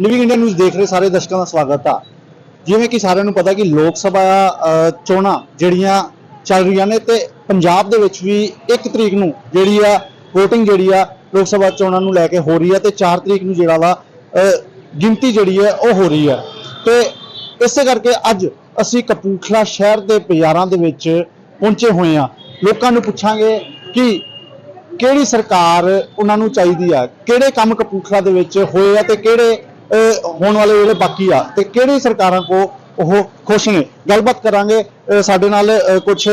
Living India news ਦੇਖ ਰਹੇ ਸਾਰੇ ਦਰਸ਼ਕਾਂ ਦਾ ਸਵਾਗਤ ਆ। ਜਿਵੇਂ ਕਿ ਸਾਰਿਆਂ ਨੂੰ ਪਤਾ ਕਿ ਲੋਕ ਸਭਾ ਚੋਣਾਂ ਜਿਹੜੀਆਂ ਚੱਲ ਰਹੀਆਂ ਨੇ ਤੇ ਪੰਜਾਬ ਦੇ ਵਿੱਚ ਵੀ 1 ਤਰੀਕ ਨੂੰ ਜਿਹੜੀ ਆ VOTING ਜਿਹੜੀ ਆ ਲੋਕ ਸਭਾ ਚੋਣਾਂ ਨੂੰ ਲੈ ਕੇ ਹੋ ਰਹੀ ਆ ਤੇ 4 ਤਰੀਕ ਨੂੰ ਜਿਹੜਾ ਵਾ ਗਿਣਤੀ ਜਿਹੜੀ ਹੈ ਉਹ ਹੋ ਰਹੀ ਆ। ਤੇ ਇਸੇ ਕਰਕੇ ਅੱਜ ਅਸੀਂ ਕਪੂਰਥਲਾ ਸ਼ਹਿਰ ਦੇ ਬਾਜ਼ਾਰਾਂ ਦੇ ਵਿੱਚ ਪਹੁੰਚੇ ਹੋਏ ਆ। ਲੋਕਾਂ ਨੂੰ ਪੁੱਛਾਂਗੇ ਕਿ ਕਿਹੜੀ ਸਰਕਾਰ ਉਹਨਾਂ ਨੂੰ ਚਾਹੀਦੀ ਆ, ਕਿਹੜੇ ਕੰਮ ਕਪੂਰਥਲਾ ਦੇ ਵਿੱਚ ਹੋਏ ਆ ਤੇ ਕਿਹੜੇ ਹੋਣ ਵਾਲੇ ਜਿਹੜੇ ਬਾਕੀ ਆ ਤੇ ਕਿਹੜੀ ਸਰਕਾਰਾਂ ਕੋ ਉਹ ਖੁਸ਼ ਨੇ? ਗੱਲਬਾਤ ਕਰਾਂਗੇ ਸਾਡੇ ਨਾਲ ਕੁਝ